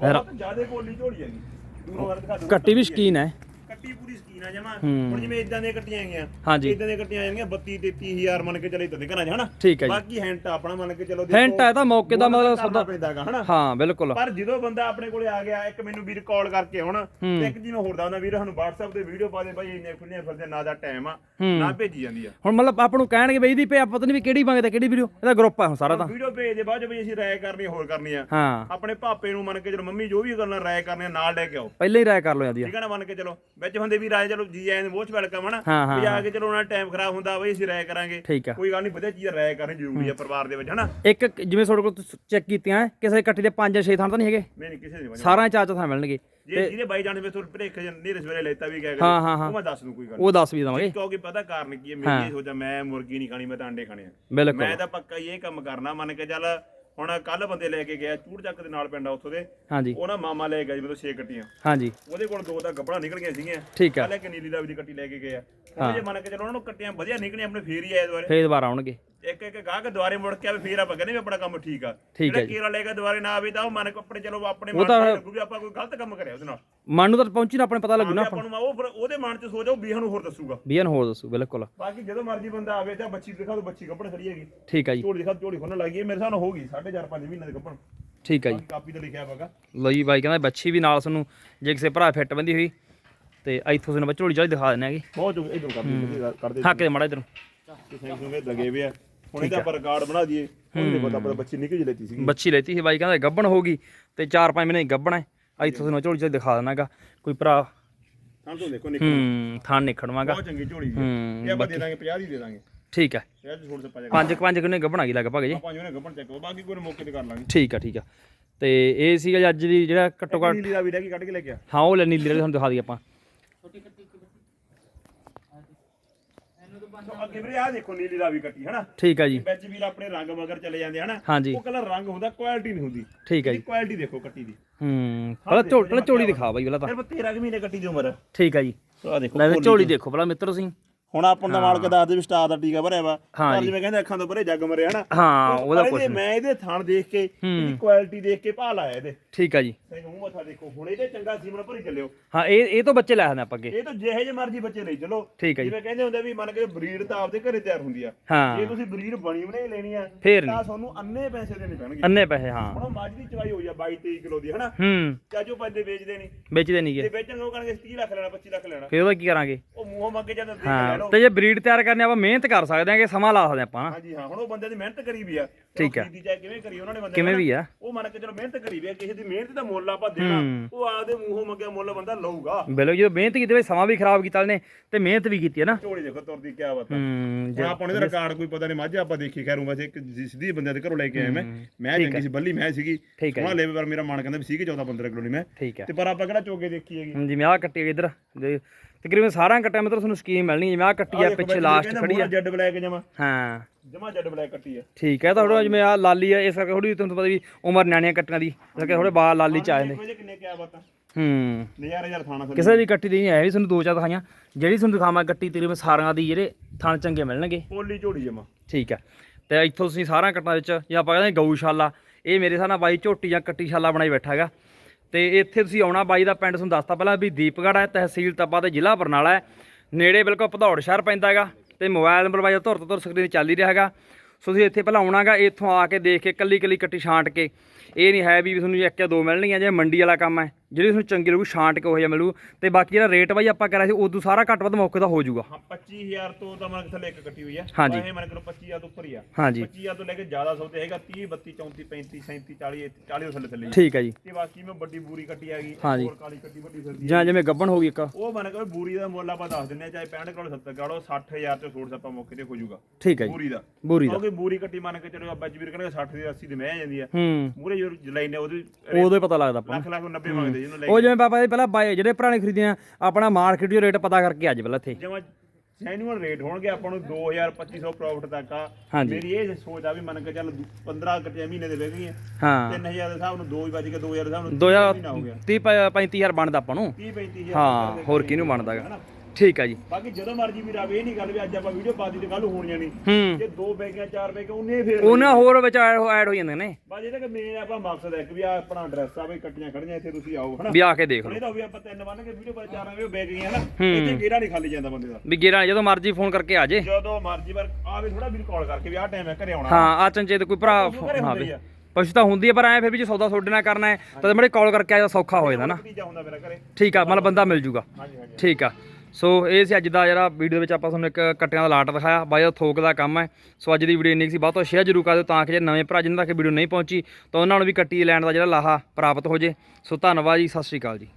S2: ਬਹੁਤ ਜ਼ਿਆਦਾ ਕੋਲੀ ਝੋਲੀ ਹੈਗੀ। ਦੂਰੋਂ ਵਰ ਦਿਖਾ ਦੂੰ
S1: ਕੱਟੀ ਵੀ ਸ਼ਕੀਨ ਹੈ।
S2: ਕੱਟੀ ਪੂਰੀ ਸਕੀਨ ਆ ਜਮਾ। ਹੁਣ ਜਿਵੇਂ ਇਦਾਂ ਦੀਆਂ ਕੱਟੀਆਂ ਆਈਆਂ
S1: ਹਾਂਜੀ।
S2: ਇਦਾਂ ਦੀਆਂ ਕੱਟੀਆਂ ਆਈਆਂ 32 33000 ਮੰਨ ਕੇ ਚੱਲੇ ਇਦਾਂ ਦੇ ਘਰਾਂ 'ਚ ਹਨਾ?
S1: ਠੀਕ ਹੈ ਜੀ।
S2: ਬਾਕੀ ਹੈਂਟ ਆਪਣਾ ਮੰਨ ਕੇ ਚਲੋ
S1: ਹਿੰਟ ਹੈ ਤਾਂ ਮੌਕੇ ਦਾ ਮਤਲਬ ਸਦਾ।
S2: ਪੈਂਦਾਗਾ ਹਨਾ?
S1: ਹਾਂ ਬਿਲਕੁਲ।
S2: ਪਰ ਜਦੋਂ ਬੰਦਾ ਆਪਣੇ ਕੋਲੇ ਆ ਗਿਆ ਇੱਕ ਮੈਨੂੰ ਵੀਰ ਕਾਲ ਕਰਕੇ ਹੁਣ ਤੇ ਇੱਕ ਜੀ ਮੈਂ ਹੋਰ ਦੱਸਦਾ ਵੀਰ ਸਾਨੂੰ WhatsApp ਤੇ ਵੀਡੀਓ ਪਾ ਦੇ ਬਾਈ ਇੰਨੇ ਖੁੱਲੀਆਂ ਫਿਰਦੇ ਨਾ ਦਾ ਟਾਈਮ ਆ ਨਾ ਭੇਜੀ ਜਾਂਦੀ ਆ।
S1: ਹੁਣ ਮਤਲਬ ਆਪ ਨੂੰ ਕਹਿਣਗੇ ਬਈ ਇਹਦੀ ਪੇ ਪਤਾ ਨਹੀਂ ਵੀ ਕਿਹੜੀ ਮੰਗਦੇ ਕਿਹੜੀ ਵੀਡੀਓ ਇਹਦਾ ਗਰੁੱਪ ਹੁਣ ਸਾਰਾ ਤਾਂ।
S2: ਵੀਡੀਓ ਭੇਜ ਦੇ ਬਾਅਦ ਵੀ ਅਸੀਂ ਰਾਏ ਕਰਨੀ ਹੋਰ ਕਰਨੀ ਆ।
S1: ਹਾਂ।
S2: ਆਪਣੇ ਭਾਪੇ ਨੂੰ ਮੰਨ ਕੇ ਚਲੋ ਮੰਮੀ ਜੋ ਵੀ ਗੱਲਾਂ ਰਾਏ ਕਰਨੀ ਆ, ਨਾਲ ਲੈ ਕੇ ਆਓ।
S1: ਪਹਿਲਾਂ ਹੀ ਰਾਇ ਕਰ ਲਓ ਜਾਂਦੀ
S2: ਠੀਕ ਹੈ ਨਾ ਮੰਨ ਕੇ ਚਲੋ ਵਿੱਚ ਹੁੰਦੇ ਵੀ ਰਾਏ ਚਲੋ ਜੀ ਆਇਆਂ ਦੇ ਮੋਸਟ ਵੈਲਕਮ ਹਨਾ ਵੀ ਆ ਕੇ ਚਲੋ ਉਹਨਾਂ ਟਾਈਮ ਖਰਾਬ ਹੁੰਦਾ ਬਈ ਅਸੀਂ ਰਾਏ ਕਰਾਂਗੇ। ਕੋਈ ਗੱਲ ਨਹੀਂ ਵਧੀਆ ਚੀਜ਼ ਰਾਏ ਕਰਨੀ ਜ਼ਰੂਰੀ ਆ ਪਰਿਵਾਰ ਦੇ ਵਿੱਚ ਹਨਾ?
S1: ਇੱਕ ਜਿਵੇਂ ਤੁਹਾਡੇ ਕੋਲ ਚੈੱਕ ਕੀਤੀਆਂ ਕਿਸੇ ਕੱਟੀ ਦੇ 5 6 ਥਾਂ ਤਾਂ ਨਹੀਂ ਹੈਗੇ?
S2: ਨਹੀਂ ਨਹੀਂ ਕਿਸੇ ਨਹੀਂ
S1: ਸਾਰਿਆਂ ਚਾਰ ਚਾਰ ਥਾਂ ਮਿਲਣਗੇ।
S2: ਜੇ ਜਿਹਦੇ ਬਾਈ ਜਾਣੇ ਵਿੱਚ ਤੁਹਾਨੂੰ ਭਰੇਖ ਨੀਰੇ ਸਵੇਰੇ ਲੈਤਾ ਵੀ ਗਿਆ
S1: ਹਾਂ, ਹਾਂ, ਹਾਂ।
S2: ਉਹ ਮੈਂ ਦੱਸ ਦੂੰ ਕੋਈ ਗੱਲ
S1: ਉਹ ਦੱਸ ਵੀ ਦਵਾਂਗੇ।
S2: ਕਿਉਂਕਿ ਪਤਾ ਕਾਰਨ ਕੀ ਹੈ ਮੇਰੀ ਇਹ ਸੋਚਾ ਮੈਂ ਮੁਰਗੀ ਨਹੀਂ ਖਾਣੀ ਮੈਂ ਤਾਂ ਅੰਡੇ ਖਾਣੇ ਆ। ਮੈਂ ਤਾਂ ਪੱਕਾ ਹੀ ਇਹ ਕੰਮ ਕਰਨਾ ਮੰਨ ਕੇ ਚੱਲ ਹੁਣ ਕੱਲ ਬੰਦੇ ਲੈ ਕੇ ਗਿਆ ਚੂੜ ਚੱਕ ਦੇ ਨਾਲ ਪਿੰਡ ਆ ਉੱਥੋਂ ਦੇ।
S1: ਹਾਂਜੀ।
S2: ਉਹ ਨਾ ਮਾਮਾ ਲੈ ਗਿਆ ਜੀ ਮਤਲਬ ਛੇ ਕੱਟੀਆਂ
S1: ਹਾਂਜੀ।
S2: ਉਹਦੇ ਕੋਲ ਦੋ ਤਾਂ ਗੱਬੜਾ ਨਿਕਲ ਗਈਆਂ ਸੀਗੀਆਂ।
S1: ਠੀਕ ਆ।
S2: ਕੱਲ ਇੱਕ ਨੀਲੀ ਦਾ ਵੀ ਦੀ ਕੱਟੀ ਲੈ ਕੇ ਗਏ ਆ ਉਹ ਜੇ ਮੰਨ ਕੇ ਚੱਲ ਉਹਨਾਂ ਨੂੰ ਕੱਟੀਆਂ ਵਧੀਆ ਨਿਕਲੀਆਂ ਆਪਣੇ ਫੇਰ ਹੀ ਆਏ ਦੁਆਰੇ
S1: ਫੇਰ ਦੁਬਾਰਾ ਆਉਣਗੇ।
S2: ਇੱਕ ਇੱਕ ਗਾਹਕ ਦੁਆਰੇ ਮੁੜ ਕੇ ਆਵੇ ਫੇਰ ਆਪਾਂ ਕਹਿੰਦੇ ਵੀ ਆਪਣਾ ਕੰਮ ਠੀਕ ਆ।
S1: ਠੀਕ ਹੈ ਜੀ।
S2: ਕੀਰਾ ਲੈ ਕੇ ਦੁਆਰੇ ਨਾ ਆਵੇ ਤਾਂ ਉਹ ਮਨ ਕੱਪੜੇ ਚਲੋ ਆਪਣੇ
S1: ਉਹ
S2: ਮਨ
S1: ਤਾਂ-
S2: ਨੂੰ ਲੱਗੂ ਵੀ ਆਪਾਂ ਕੋਈ ਗਲਤ ਕੰਮ ਕਰਿਆ ਉਹਦੇ ਨਾਲ।
S1: ਮਨ ਨੂੰ ਤਾਂ ਪਹੁੰਚੀ ਨਾ ਆਪਣੇ ਪਤਾ ਲੱਗੂ ਨਾ
S2: ਆਪਾਂ ਨੂੰ ਉਹ ਫਿਰ ਉਹਦੇ ਮਨ 'ਚ ਸੋਚੋ ਵੀ ਸਾਨੂੰ ਹੋਰ ਦੱਸੂਗਾ।
S1: ਬੀਐਨ ਹੋਰ ਦੱਸੋ ਬਿਲਕੁਲ।
S2: ਬਾਕੀ ਜਦੋਂ ਮਰਜ਼ੀ ਬੰਦਾ ਆਵੇ ਤਾਂ ਬੱਚੀ ਦਿਖਾ ਦੋ ਬੱਚੀ ਕੱਪੜੇ ਖੜੀ ਹੈਗੀ।
S1: ਠੀਕ ਆ ਜੀ।
S2: ਝੋਲੀ ਦਿਖਾ ਝੋਲੀ ਖੋਲਣ ਲੱਗੀ ਹੈ ਮੇਰੇ ਨਾਲ ਹੋ ਗਈ 4.5 5 ਮਹੀਨੇ ਦੇ ਕੱਪੜ।
S1: ਠੀਕ ਆ ਜੀ।
S2: ਕਾਪੀ ਤੇ ਲਿਖਿਆ ਹੋਗਾ
S1: ਲਓ ਜੀ ਬਾਈ ਕਹਿੰਦਾ ਬੱਚੀ ਵੀ ਨਾਲ ਤੁਹਾਨੂੰ ਜੇ ਕਿਸੇ ਭਰਾ ਫਿੱਟ ਬੰਦੀ ਹੋਈ ਤੇ ਇੱਥੋਂ ਤੁਹਾਨੂੰ ਝੋਲੀ ਚਾਲੀ ਦਿਖਾ ਦਿੰਦੇ ਹੈਗੇ।
S2: ਬਹੁਤ ਚੁੱਕ ਇਧਰ ਕਰਦੇ
S1: ਹੱਕ ਦੇ ਮਾੜਾ ਇਧਰ।
S2: ਕਿਸੇ ਨੂੰ ਲਗੇ ਵੇ ਆ। ਹੁਣ ਇਹਦਾ ਆਪਾਂ ਰਿਕਾਰਡ ਬਣਾ ਦਈਏ। ਉਹਨੇ ਪਤਾ ਪਤਾ ਬੱਚੀ ਨਿਕਲ ਜੀ ਲੈਤੀ ਸੀਗੀ।
S1: ਬੱਚੀ ਲੈਤੀ ਸੀ ਬਾਈ ਕਹਿੰਦਾ ਗੱਬਣ ਹੋ ਗਈ ਤੇ 4-5 ਮਹੀਨੇ ਗੱਬਣ ਹੈ। ਇੱਥੋਂ ਤੁਹਾਨੂੰ ਝੋਲੀ ਚਾਲੀ ਦਿਖਾ ਦੇਣਾਗਾ ਕੋਈ ਭਰਾ
S2: ਹਾਂ ਤੋਂ ਦੇਖੋ ਨਿਕਲ
S1: ਹੂੰ ਥਾਂ ਨਿਖੜਵਾਗਾ।
S2: ਬਹੁਤ ਚੰਗੀ ਝੋਲੀ ਜੀ
S1: ਹੂੰ,
S2: ਇਹ ਆਪਾਂ ਦੇ ਦਾਂਗੇ 50 ਦੀ ਦੇ ਦਾਂਗੇ।
S1: ਠੀਕ ਹੈ।
S2: ਚ
S1: ਪੰਜ ਕੁ ਪੰਜ ਕਿੰਨੇ ਗੱਬਣ ਗਈ ਲਗਭਗ ਜੀ
S2: ਆਪਾਂ ਜਿਹਨੇ ਗੱਪਣ ਚੱਕੋ ਬਾਕੀ ਕੋਈ ਮੌਕੇ ਤੇ ਕਰ ਲਾਂਗੇ।
S1: ਠੀਕ ਆ ਠੀਕ ਆ। ਤੇ ਇਹ ਸੀਗਾ ਜੀ ਅੱਜ ਦੀ ਜਿਹੜਾ ਘੱਟੋ ਘੱਟ
S2: ਨੀਲੀ ਦਾ ਵੀ ਰਹਿ ਕੇ ਕੱਢ ਕੇ ਲੈ ਕੇ ਆ?
S1: ਹਾਂ ਉਹ ਲੈ ਨੀਲੀ ਵਾਲੀ ਤੁਹਾਨੂੰ ਦਿਖਾ ਦਈਏ ਆਪਾਂ।
S2: ਸੋ ਅੱਗੇ ਵੀਰੇ ਆ ਦੇਖੋ ਨੀਲੀ ਕੱਟੀ ਹਨਾ?
S1: ਠੀਕ ਆ ਜੀ।
S2: ਵਿੱਚ ਵੀਰ ਆਪਣੇ ਰੰਗ ਮਗਰ ਚਲੇ ਜਾਂਦੇ ਹਨਾ?
S1: ਹਾਂਜੀ।
S2: ਉਹ ਕਲਰ ਰੰਗ ਹੁੰਦਾ ਕੁਆਲਿਟੀ ਨਹੀਂ ਹੁੰਦੀ।
S1: ਠੀਕ ਆ ਜੀ।
S2: ਕੁਆਲਿਟੀ ਦੇਖੋ ਕੱਟੀ ਦੀ।
S1: ਹੂੰ ਪਹਿਲਾਂ ਝੋਲ ਪਹਿਲਾਂ ਝੋਲੀ ਦਿਖਾ ਬਾਈ ਪਹਿਲਾਂ ਤਾਂ।
S2: ਸਿਰਫ 13 ਕੁ ਮਹੀਨੇ ਕੱਟੀ ਦੀ ਉਮਰ। ਆ
S1: ਠੀਕ ਆ ਜੀ।
S2: ਸੋ ਆ ਦੇਖੋ
S1: ਲੈ ਫਿਰ ਝੋਲੀ ਦੇਖੋ ਪਹਿਲਾਂ ਮਿੱਤਰੋ ਤੁਸੀਂ।
S2: ਹੁਣ ਆਪਾਂ ਨੂੰ ਤਾਂ ਮਾਲਕ ਦੱਸਦੇ ਵੀ ਸਟਾਰ ਦਾ ਟੀਕਾ ਭਰਿਆ ਵਾ।
S1: ਹਾਂ
S2: ਪਰ
S1: ਜੀ।
S2: ਜਿਵੇਂ ਕਹਿੰਦੇ ਅੱਖਾਂ ਤੋਂ ਪਰੇ ਜੱਗ ਮਰਿਆ ਹਨਾ?
S1: ਹਾਂ
S2: ਉਹ
S1: ਉਹਦਾ ਕੁਝ
S2: ਮੈਂ ਇਹਦੇ ਥਣ ਦੇਖ ਕੇ ਇਹਦੀ ਕੁਆਲਿਟੀ ਦੇਖ ਕੇ ਭਾਅ ਲਾਇਆ ਇਹਦੇ।
S1: ਠੀਕ ਆ ਜੀ।
S2: ਮੂੰਹ ਮੱਥਾ ਦੇਖੋ ਹੁਣ ਇਹਦੇ ਚੰਗਾ ਸੀਮਨ ਭਰੀ ਚੱਲਿਓ।
S1: ਹਾਂ ਇਹ ਇਹ ਤੋਂ ਬੱਚੇ ਲੈ ਆਉਂਦੇ ਆਪਾਂ ਅੱਗੇ।
S2: ਇਹ ਤਾਂ ਜਿਹੇ ਜਿਹੇ ਮਰਜ਼ੀ ਬੱਚੇ ਲਈ ਚਲੋ।
S1: ਜੀ।
S2: ਜਿਵੇਂ ਕਹਿੰਦੇ ਹੁੰਦੇ ਵੀ ਮੰਨ ਕੇ ਬਰੀਡ ਤਾਂ ਆਪਦੇ ਘਰੇ ਤਿਆਰ ਹੁੰਦੀ ਆ।
S1: ਹਾਂ।
S2: ਜੇ ਤੁਸੀਂ ਬਰੀਡ ਬਣੀ ਬਣਾਈ ਲੈਣੀ ਆ
S1: ਫੇਰ
S2: ਤਾਂ
S1: ਨਹੀਂ।
S2: ਤੁਹਾਨੂੰ ਅੰਨੇ ਪੈਸੇ ਦੇਣੇ ਪੈਣਗੇ।
S1: ਅੰਨੇ ਪੈਸੇ ਹਾਂ।
S2: ਹੁਣ ਮੱਝ ਦੀ ਚਵਾਈ ਹੋਈ ਆ 22 23 ਕਿਲੋ ਦੀ ਹਨਾ?
S1: ਹੂੰ।
S2: ਚਾਜੋ ਪੈਸੇ ਵੇਚਦੇ ਨਹੀਂ।
S1: ਵੇਚਦੇ ਨਹੀਂਗੇ
S2: ਤੇ ਵੇਚਣ ਉਹ ਕਹਣਗੇ 30 ਲੱਖ ਲੈਣਾ 25 ਲੱਖ ਲੈਣਾ।
S1: ਫਿਰ ਉਹਦਾ ਕੀ ਕਰਾਂਗੇ?
S2: ਉਹ ਮੂੰਹੋਂ ਮੰਗੇ ਜਾਂਦੇ ਦੇ
S1: ਹਾਂ। ਤੇ ਜੇ ਬਰੀਡ ਤਿਆਰ ਕਰਨੀ ਆਪਾਂ ਮਿਹਨਤ ਕਰ ਸਕਦੇ ਆਂਗੇ ਸਮਾਂ ਲਾ ਸਕਦੇ ਆਪਾਂ।
S2: ਹਾਂਜੀ ਹਾਂ ਹੁਣ ਉਹ ਬੰਦੇ ਦੀ ਮਿਹਨਤ ਕਰੀ ਵੀ ਆ।
S1: ਠੀਕ ਆ।
S2: ਚਾਹੇ ਕਿਵੇਂ ਕਰੀ ਉਹਨਾਂ ਨੇ ਬੰਦੇ
S1: ਕਿਵੇਂ ਵੀ ਆ।
S2: ਉਹ ਮੰਨ ਕੇ ਚਲੋ ਮਿਹਨਤ ਕਰੀ ਵੀ ਆ ਕਿਸੇ ਦੀ ਮਿਹਨਤ ਦਾ ਮੁੱਲ ਆਪਾਂ ਦੇਣਾ। ਉਹ ਆਪਦੇ ਮੂੰਹੋਂ ਮੰਗਿਆ ਮੁੱਲ ਬੰਦਾ ਲਊਗਾ।
S1: ਬਿਲਕੁਲ ਜਦੋਂ ਮਿਹਨਤ ਕੀਤੀ ਵੇ ਸਮਾਂ ਵੀ ਖਰਾਬ ਕੀਤਾ ਨੇ ਤੇ ਮਿਹਨਤ ਵੀ ਕੀਤੀ ਹੈ ਨਾ।
S2: ਝੋਲੀ ਦੇਖੋ ਤੁਰਦੀ ਕਿਆ ਬਾਤ ਆ।
S1: ਹੂੰ
S2: ਆਪਾਂ ਨੇ ਰਿਕਾਰਡ ਕੋਈ ਪਤਾ ਨਹੀਂ ਮੱਝ ਆਪਾਂ ਦੇਖੀ ਖੈਰੂ ਵੈਸੇ ਇੱਕ ਜੀ- ਸਿੱਧੀ ਬੰਦੇ ਦੇ ਘਰੋਂ ਲੈ ਕੇ ਆਇਆ ਮੈਂ। ਮੈਂ ਚੰਗੀ ਸੀ ਬੱਲੀ ਮੈਂ ਸੀਗੀ।
S1: ਠੀਕ ਹੈ
S2: ਸੋਹਣਾ ਲੇਵੇ ਪਰ ਮੇਰਾ ਮਨ ਕਹਿੰਦਾ ਸੀਗੀ 14 15 ਕਿਲੋ ਨਹੀਂ ਮੈਂ। ਤੇ ਪਰ ਆਪਾਂ ਕਿਹੜਾ ਚੋਗੇ ਦੇਖੀ ਹੈਗੀ?
S1: ਜਿਵੇਂ ਆਹ ਕੱਟੀ ਇਧਰ ਤਕਰੀਬਨ ਸਾਰਾ ਕੱਟਿਆ ਮਤਲਬ ਤੁਹਾਨੂੰ ਸਕੀਮ ਮਿਲਣੀ। ਜਿਵੇਂ ਆਹ ਕੱਟੀ ਆ ਪਿੱਛੇ ਲਾਸਟ ਖੜੀ ਆ।
S2: ਜੱਡ ਬਲੈਕ ਜਮਾ।
S1: ਹਾਂ।
S2: ਜਮਾ ਜੱਡ ਬਲੈਕ ਕੱਟੀ ਆ।
S1: ਠੀਕ ਹੈ ਤੁਹਾਡਾ ਜਿਵੇਂ ਆ ਲਾਲੀ ਆ ਇਸ ਕਰਕੇ ਥੋੜੀ ਤੁਹਾਨੂੰ ਪਤਾ ਵੀ ਉਮਰ ਨਿਆਣੀਆਂ ਕੱਟੀਆਂ ਦੀ ਕਰਕੇ ਥੋੜੇ ਬਾਲ ਲਾਲੀ ਚ ਆ ਜਾਂਦੇ।
S2: ਦੇਖੋ ਇਹਦੇ ਕਿੰਨੇ ਕਿਆ ਬਾਤਾਂ।
S1: ਹੂੰ।
S2: ਨਜ਼ਾਰੇ ਯਾਰ ਥਾਣਾ ਥੱਲੇ।
S1: ਕਿਸੇ ਵੀ ਕੱਟੀ ਦੀ ਨਹੀਂ ਹੈ ਵੀ ਤੁਹਾਨੂੰ ਦੋ ਚਾਰ ਦਿਖਾਈਆਂ। ਜਿਹੜੀ ਤੁਹਾਨੂੰ ਦਿਖਾਵਾਂ ਕੱਟੀ ਤਕਰੀਬਨ ਸਾਰਿਆਂ ਦੀ ਜਿਹੜੇ ਥਣ ਚੰਗੇ ਮਿਲਣਗੇ।
S2: ਪੋਲੀ ਝੋੜੀ ਜਮਾ।
S1: ਠੀਕ ਹੈ ਤੇ ਇੱਥੋਂ ਤੁਸੀਂ ਸਾਰਾ ਕੱਟਾਂ ਵਿੱਚ ਜਾਂ ਆਪਾਂ ਕਹਿੰਦੇ ਗਊਸ਼ਾਲਾ ਇਹ ਮੇਰੇ ਹਿਸਾਬ ਨਾਲ ਬਾਈ ਝੋਟੀ ਜਾਂ ਕੱਟੀ ਸ਼ਾਲਾ ਬਣਾਈ ਬੈਠਾ ਹੈਗਾ। ਤੇ ਇੱਥੇ ਤੁਸੀਂ ਆਉਣਾ ਬਾਈ ਦਾ ਪਿੰਡ ਤੁਹਾਨੂੰ ਦੱਸਤਾ ਪਹਿਲਾਂ ਵੀ ਦੀਪਗੜ੍ਹ ਹੈ, ਤਹਿਸੀਲ ਤੱਪਾ ਤੇ ਜ਼ਿਲ੍ਹਾ ਬਰਨਾਲਾ ਹੈ। ਨੇੜੇ ਬਿਲਕੁਲ ਭਦੌੜ ਸ਼ਹਿਰ ਪੈਂਦਾ ਹੈਗਾ ਤੇ ਮੋਬਾਈਲ ਨੰਬਰ ਬਾਈ ਦਾ ਧੁਰ ਤੋਂ ਧੁਰ ਸਕਰੀਨ ਚੱਲ ਹੀ ਰਿਹਾ ਹੈਗਾ। ਸੋ ਤੁਸੀਂ ਇੱਥੇ ਪਹਿਲਾਂ ਆਉਣਾਗਾ ਇੱਥੋਂ ਆ ਕੇ ਦੇਖ ਕੇ ਕੱਲੀ ਕੱਲੀ ਕੱਟੀ ਛਾਂਟ ਕੇ। ਇਹ ਨਹੀਂ ਹੈ ਵੀ ਤੁਹਾਨੂੰ ਇੱਕ ਜਾਂ ਦੋ ਮਿਲਣਗੀਆਂ ਜੇ ਮੰਡੀ ਵਾਲਾ ਕੰਮ ਹੈ। ਜਿਹੜੀ ਤੁਹਾਨੂੰ ਚੰਗੀ ਲੱਗੂ ਛਾਂਟ ਕੇ ਉਹ ਜਿਹਾ ਮਿਲੂ। ਤੇ ਬਾਕੀ ਜਿਹੜਾ ਰੇਟ ਬਾਈ ਆਪਾਂ ਕਰਿਆ ਸੀ ਉਦੋਂ ਸਾਰਾ ਘੱਟ ਵੱਧ ਮੌਕੇ ਦਾ ਹੋ ਜਾਊਗਾ।
S2: ਹਾਂ 25000 ਤੋਂ ਤਾਂ ਮਨ ਥੱਲੇ ਇੱਕ ਕੱਟੀ ਹੋਈ ਆ।
S1: ਹਾਂਜੀ।
S2: ਇਹ ਮਨ ਕਰੋ 25000 ਤੋਂ ਉੱਪਰ ਹੀ ਆ।
S1: ਹਾਂਜੀ।
S2: 25000 ਤੋਂ ਲੈ ਕੇ ਜ਼ਿਆਦਾ ਸੌਦੇ ਹੈਗਾ 30 32 34 35 37 40 40 ਤੋਂ ਥੱਲੇ ਥੱਲੇ ਹੀ।
S1: ਠੀਕ ਹੈ ਜੀ।
S2: ਤੇ ਬਾਕੀ ਮੈਂ ਵੱਡੀ ਬੂਰੀ ਕੱਟੀ ਹੈਗੀ
S1: ਹਾਂਜੀ।
S2: ਹੋਰ ਕਾਲੀ ਕੱਟੀ ਵੱਡੀ ਫਿਰਦੀ
S1: ਜਾਂ ਜਿਵੇਂ ਗੱਬਣ ਹੋ ਗਈ ਇੱਕ।
S2: ਉਹ ਮਨ ਕਰੋ ਬੂਰੀ ਦਾ ਮੁੱਲ ਆਪਾਂ ਦੱਸ ਦਿੰਨੇ ਆ ਚਾਹੇ 65 ਕਰੋ 70 ਕਰੋ 60000 ਤੇ ਛੋੜ ਆਪਾਂ ਮੌਕੇ ਤੇ ਹੋ ਜਾਊਗਾ।
S1: ਠੀਕ ਹੈ ਜੀ।
S2: ਬੂਰੀ ਦਾ।
S1: ਬੂਰੀ ਦਾ।
S2: ਕਿਉਂਕਿ ਬੂਰੀ ਕੱਟੀ ਮੰਨ ਕੇ ਚਲੋ ਆਪਾਂ ਜਵੀਰ ਕਹਿੰਦੇ 60 ਦੀ 80 ਦੀ ਮੈਂ ਜਾਂਦੀ ਆ।
S1: ਹੂੰ।
S2: ਮੂਰੇ ਜੋ ਜਲਾਈ ਨੇ ਉਹਦੇ
S1: ਉਦੋਂ ਹੀ ਪਤਾ ਲੱਗਦਾ ਆਪਾਂ ਨੂੰ।
S2: ਲੱਖ ਲੱਖ 90 ਮੰਗਦੇ ਜਿਹਨੂੰ ਲੈ
S1: ਉਹ ਜਿਵੇਂ ਪਾਪਾ ਜੀ ਪਹਿਲਾਂ ਬਾਈ ਜਿਹੜੇ ਪੁਰਾਣੇ ਖਰੀਦੇ ਆ ਆਪਣਾ ਮਾਰਕੀਟ ਜੋ ਰੇਟ ਪਤਾ ਕਰਕੇ ਅੱਜ ਪਹਿਲਾਂ ਇੱਥੇ।
S2: ਜਿਵੇਂ ਜੈਨੂਅਲ ਰੇਟ ਹੋਣਗੇ ਆਪਾਂ ਨੂੰ 2000 2500 ਪ੍ਰੋਫਿਟ ਤੱਕ ਆ।
S1: ਹਾਂਜੀ।
S2: ਮੇਰੀ ਇਹ ਸੋਚ ਆ ਵੀ ਮੰਨ ਕੇ ਚੱਲ 15 ਕੱਟੇ ਮਹੀਨੇ ਦੇ ਵੇਚ ਗਈਆਂ
S1: ਹਾਂ।
S2: 3000 ਦੇ ਹਿਸਾਬ ਨੂੰ 2 ਹੀ ਵੱਜ ਕੇ 2000 ਦੇ ਹਿਸਾਬ ਨੂੰ
S1: 2000
S2: ਮਹੀਨਾ ਹੋ ਗਿਆ।
S1: 30 35000 ਬਣਦਾ ਆਪਾਂ ਨੂੰ।
S2: 30 35000
S1: ਹਾਂ ਹੋਰ ਕਿਹਨੂੰ ਬਣਦਾਗਾ ਠੀਕ ਆ ਜੀ।
S2: ਬਾਕੀ ਜਦੋਂ ਮਰਜ਼ੀ ਵੀ ਰਾਵੇ ਇਹ ਨਹੀਂ ਗੱਲ ਵੀ ਅੱਜ ਆਪਾਂ ਵੀਡੀਓ ਪਾਦੀ ਤੇ ਕੱਲ ਹੋਣੀਆਂ ਨਹੀਂ
S1: ਹੂੰ।
S2: ਜੇ ਦੋ ਬੈਗੀਆਂ ਚਾਰ ਬੈਗੀਆਂ ਉਹਨੇ ਫੇਰ
S1: ਉਹਨਾਂ ਹੋਰ ਵਿੱਚ ਐਡ ਹੋ ਜਾਂਦੇ ਨੇ।
S2: ਬਸ ਇਹਦਾ ਕਿ ਮੇਨ ਆਪਣਾ ਮਕਸਦ ਹੈ ਕਿ ਵੀ ਆ ਆਪਣਾ ਐਡਰੈਸ ਆ ਵੀ ਕੱਟੀਆਂ ਖੜੀਆਂ ਇੱਥੇ ਤੁਸੀਂ ਆਓ ਹਨਾ।
S1: ਵੀ ਆ ਕੇ ਦੇਖ ਲਓ।
S2: ਇਹ ਤਾਂ ਵੀ ਆਪਾਂ ਤਿੰਨ ਬੰਨ ਕੇ ਵੀਡੀਓ ਪਾ ਚਾਰ ਆਵੇ ਉਹ ਬੈਗ ਗਈਆਂ ਨਾ ਇੱਥੇ ਗੇੜਾ ਨਹੀਂ ਖਾਲੀ ਜਾਂਦਾ ਬੰਦੇ ਦਾ।
S1: ਵੀ ਗੇਰਾਂ ਜਦੋਂ ਮਰਜ਼ੀ ਫੋਨ ਕਰਕੇ ਆ ਜੇ।
S2: ਜਦੋਂ ਮਰਜ਼ੀ ਪਰ ਆ ਵੀ ਥੋੜਾ ਵੀਰ ਕਾਲ ਕਰਕੇ ਵੀ ਆਹ ਟਾਈਮ ਹੈ ਘਰੇ ਆਉਣਾ।
S1: ਹਾਂ ਆ ਚੰਚੇ ਤੇ ਕੋਈ ਭਰਾ
S2: ਘਰੇ
S1: ਹਾਂ
S2: ਹੁੰਦੀ
S1: ਵੀ
S2: ਆ।
S1: ਪਛ ਤਾਂ ਹੁੰਦੀ ਹੈ ਪਰ ਐ ਫਿਰ ਵੀ ਜੇ ਸੌਦਾ ਤੁਹਾਡੇ ਨਾਲ ਕਰਨਾ ਹੈ ਤਾਂ ਮੜੇ ਕਾਲ ਕਰਕੇ ਆ ਜਾ ਸੌਖਾ ਹੋ ਜਾਂਦਾ ਨਾ।
S2: ਮੇਰਾ
S1: ਠੀਕ ਆ ਮਤਲਬ ਬੰਦਾ ਮਿਲ ਜੂਗਾ। ਠੀਕ ਆ। ਸੋ ਇਹ ਸੀ ਅੱਜ ਦਾ ਜਿਹੜਾ ਵੀਡੀਓ ਦੇ ਵਿੱਚ ਆਪਾਂ ਤੁਹਾਨੂੰ ਇੱਕ ਕੱਟਿਆਂ ਦਾ ਲਾਟ ਦਿਖਾਇਆ। ਬਾਈ ਦਾ ਥੋਕ ਦਾ ਕੰਮ ਹੈ। ਸੋ ਅੱਜ ਦੀ ਵੀਡੀਓ ਇੰਨੀ ਸੀ। ਬਹੁਤ ਤੋਂ ਸ਼ੇਅਰ ਜ਼ਰੂਰ ਕਰ ਦਿਓ ਤਾਂ ਕਿ ਜੇ ਨਵੇਂ ਭਰਾ ਜਿਨ੍ਹਾਂ ਤੱਕ ਵੀਡੀਓ ਨਹੀਂ ਪਹੁੰਚੀ, ਤਾਂ ਉਹਨਾਂ ਨੂੰ ਵੀ ਕੱਟੀ ਲੈਣ ਦਾ ਜਿਹੜਾ ਲਾਹਾ ਪ੍ਰਾਪਤ ਹੋ ਜੇ। ਸੋ ਧੰਨਵਾਦ ਜੀ, ਸਤਿ ਸ਼੍ਰੀ ਅਕਾਲ ਜੀ।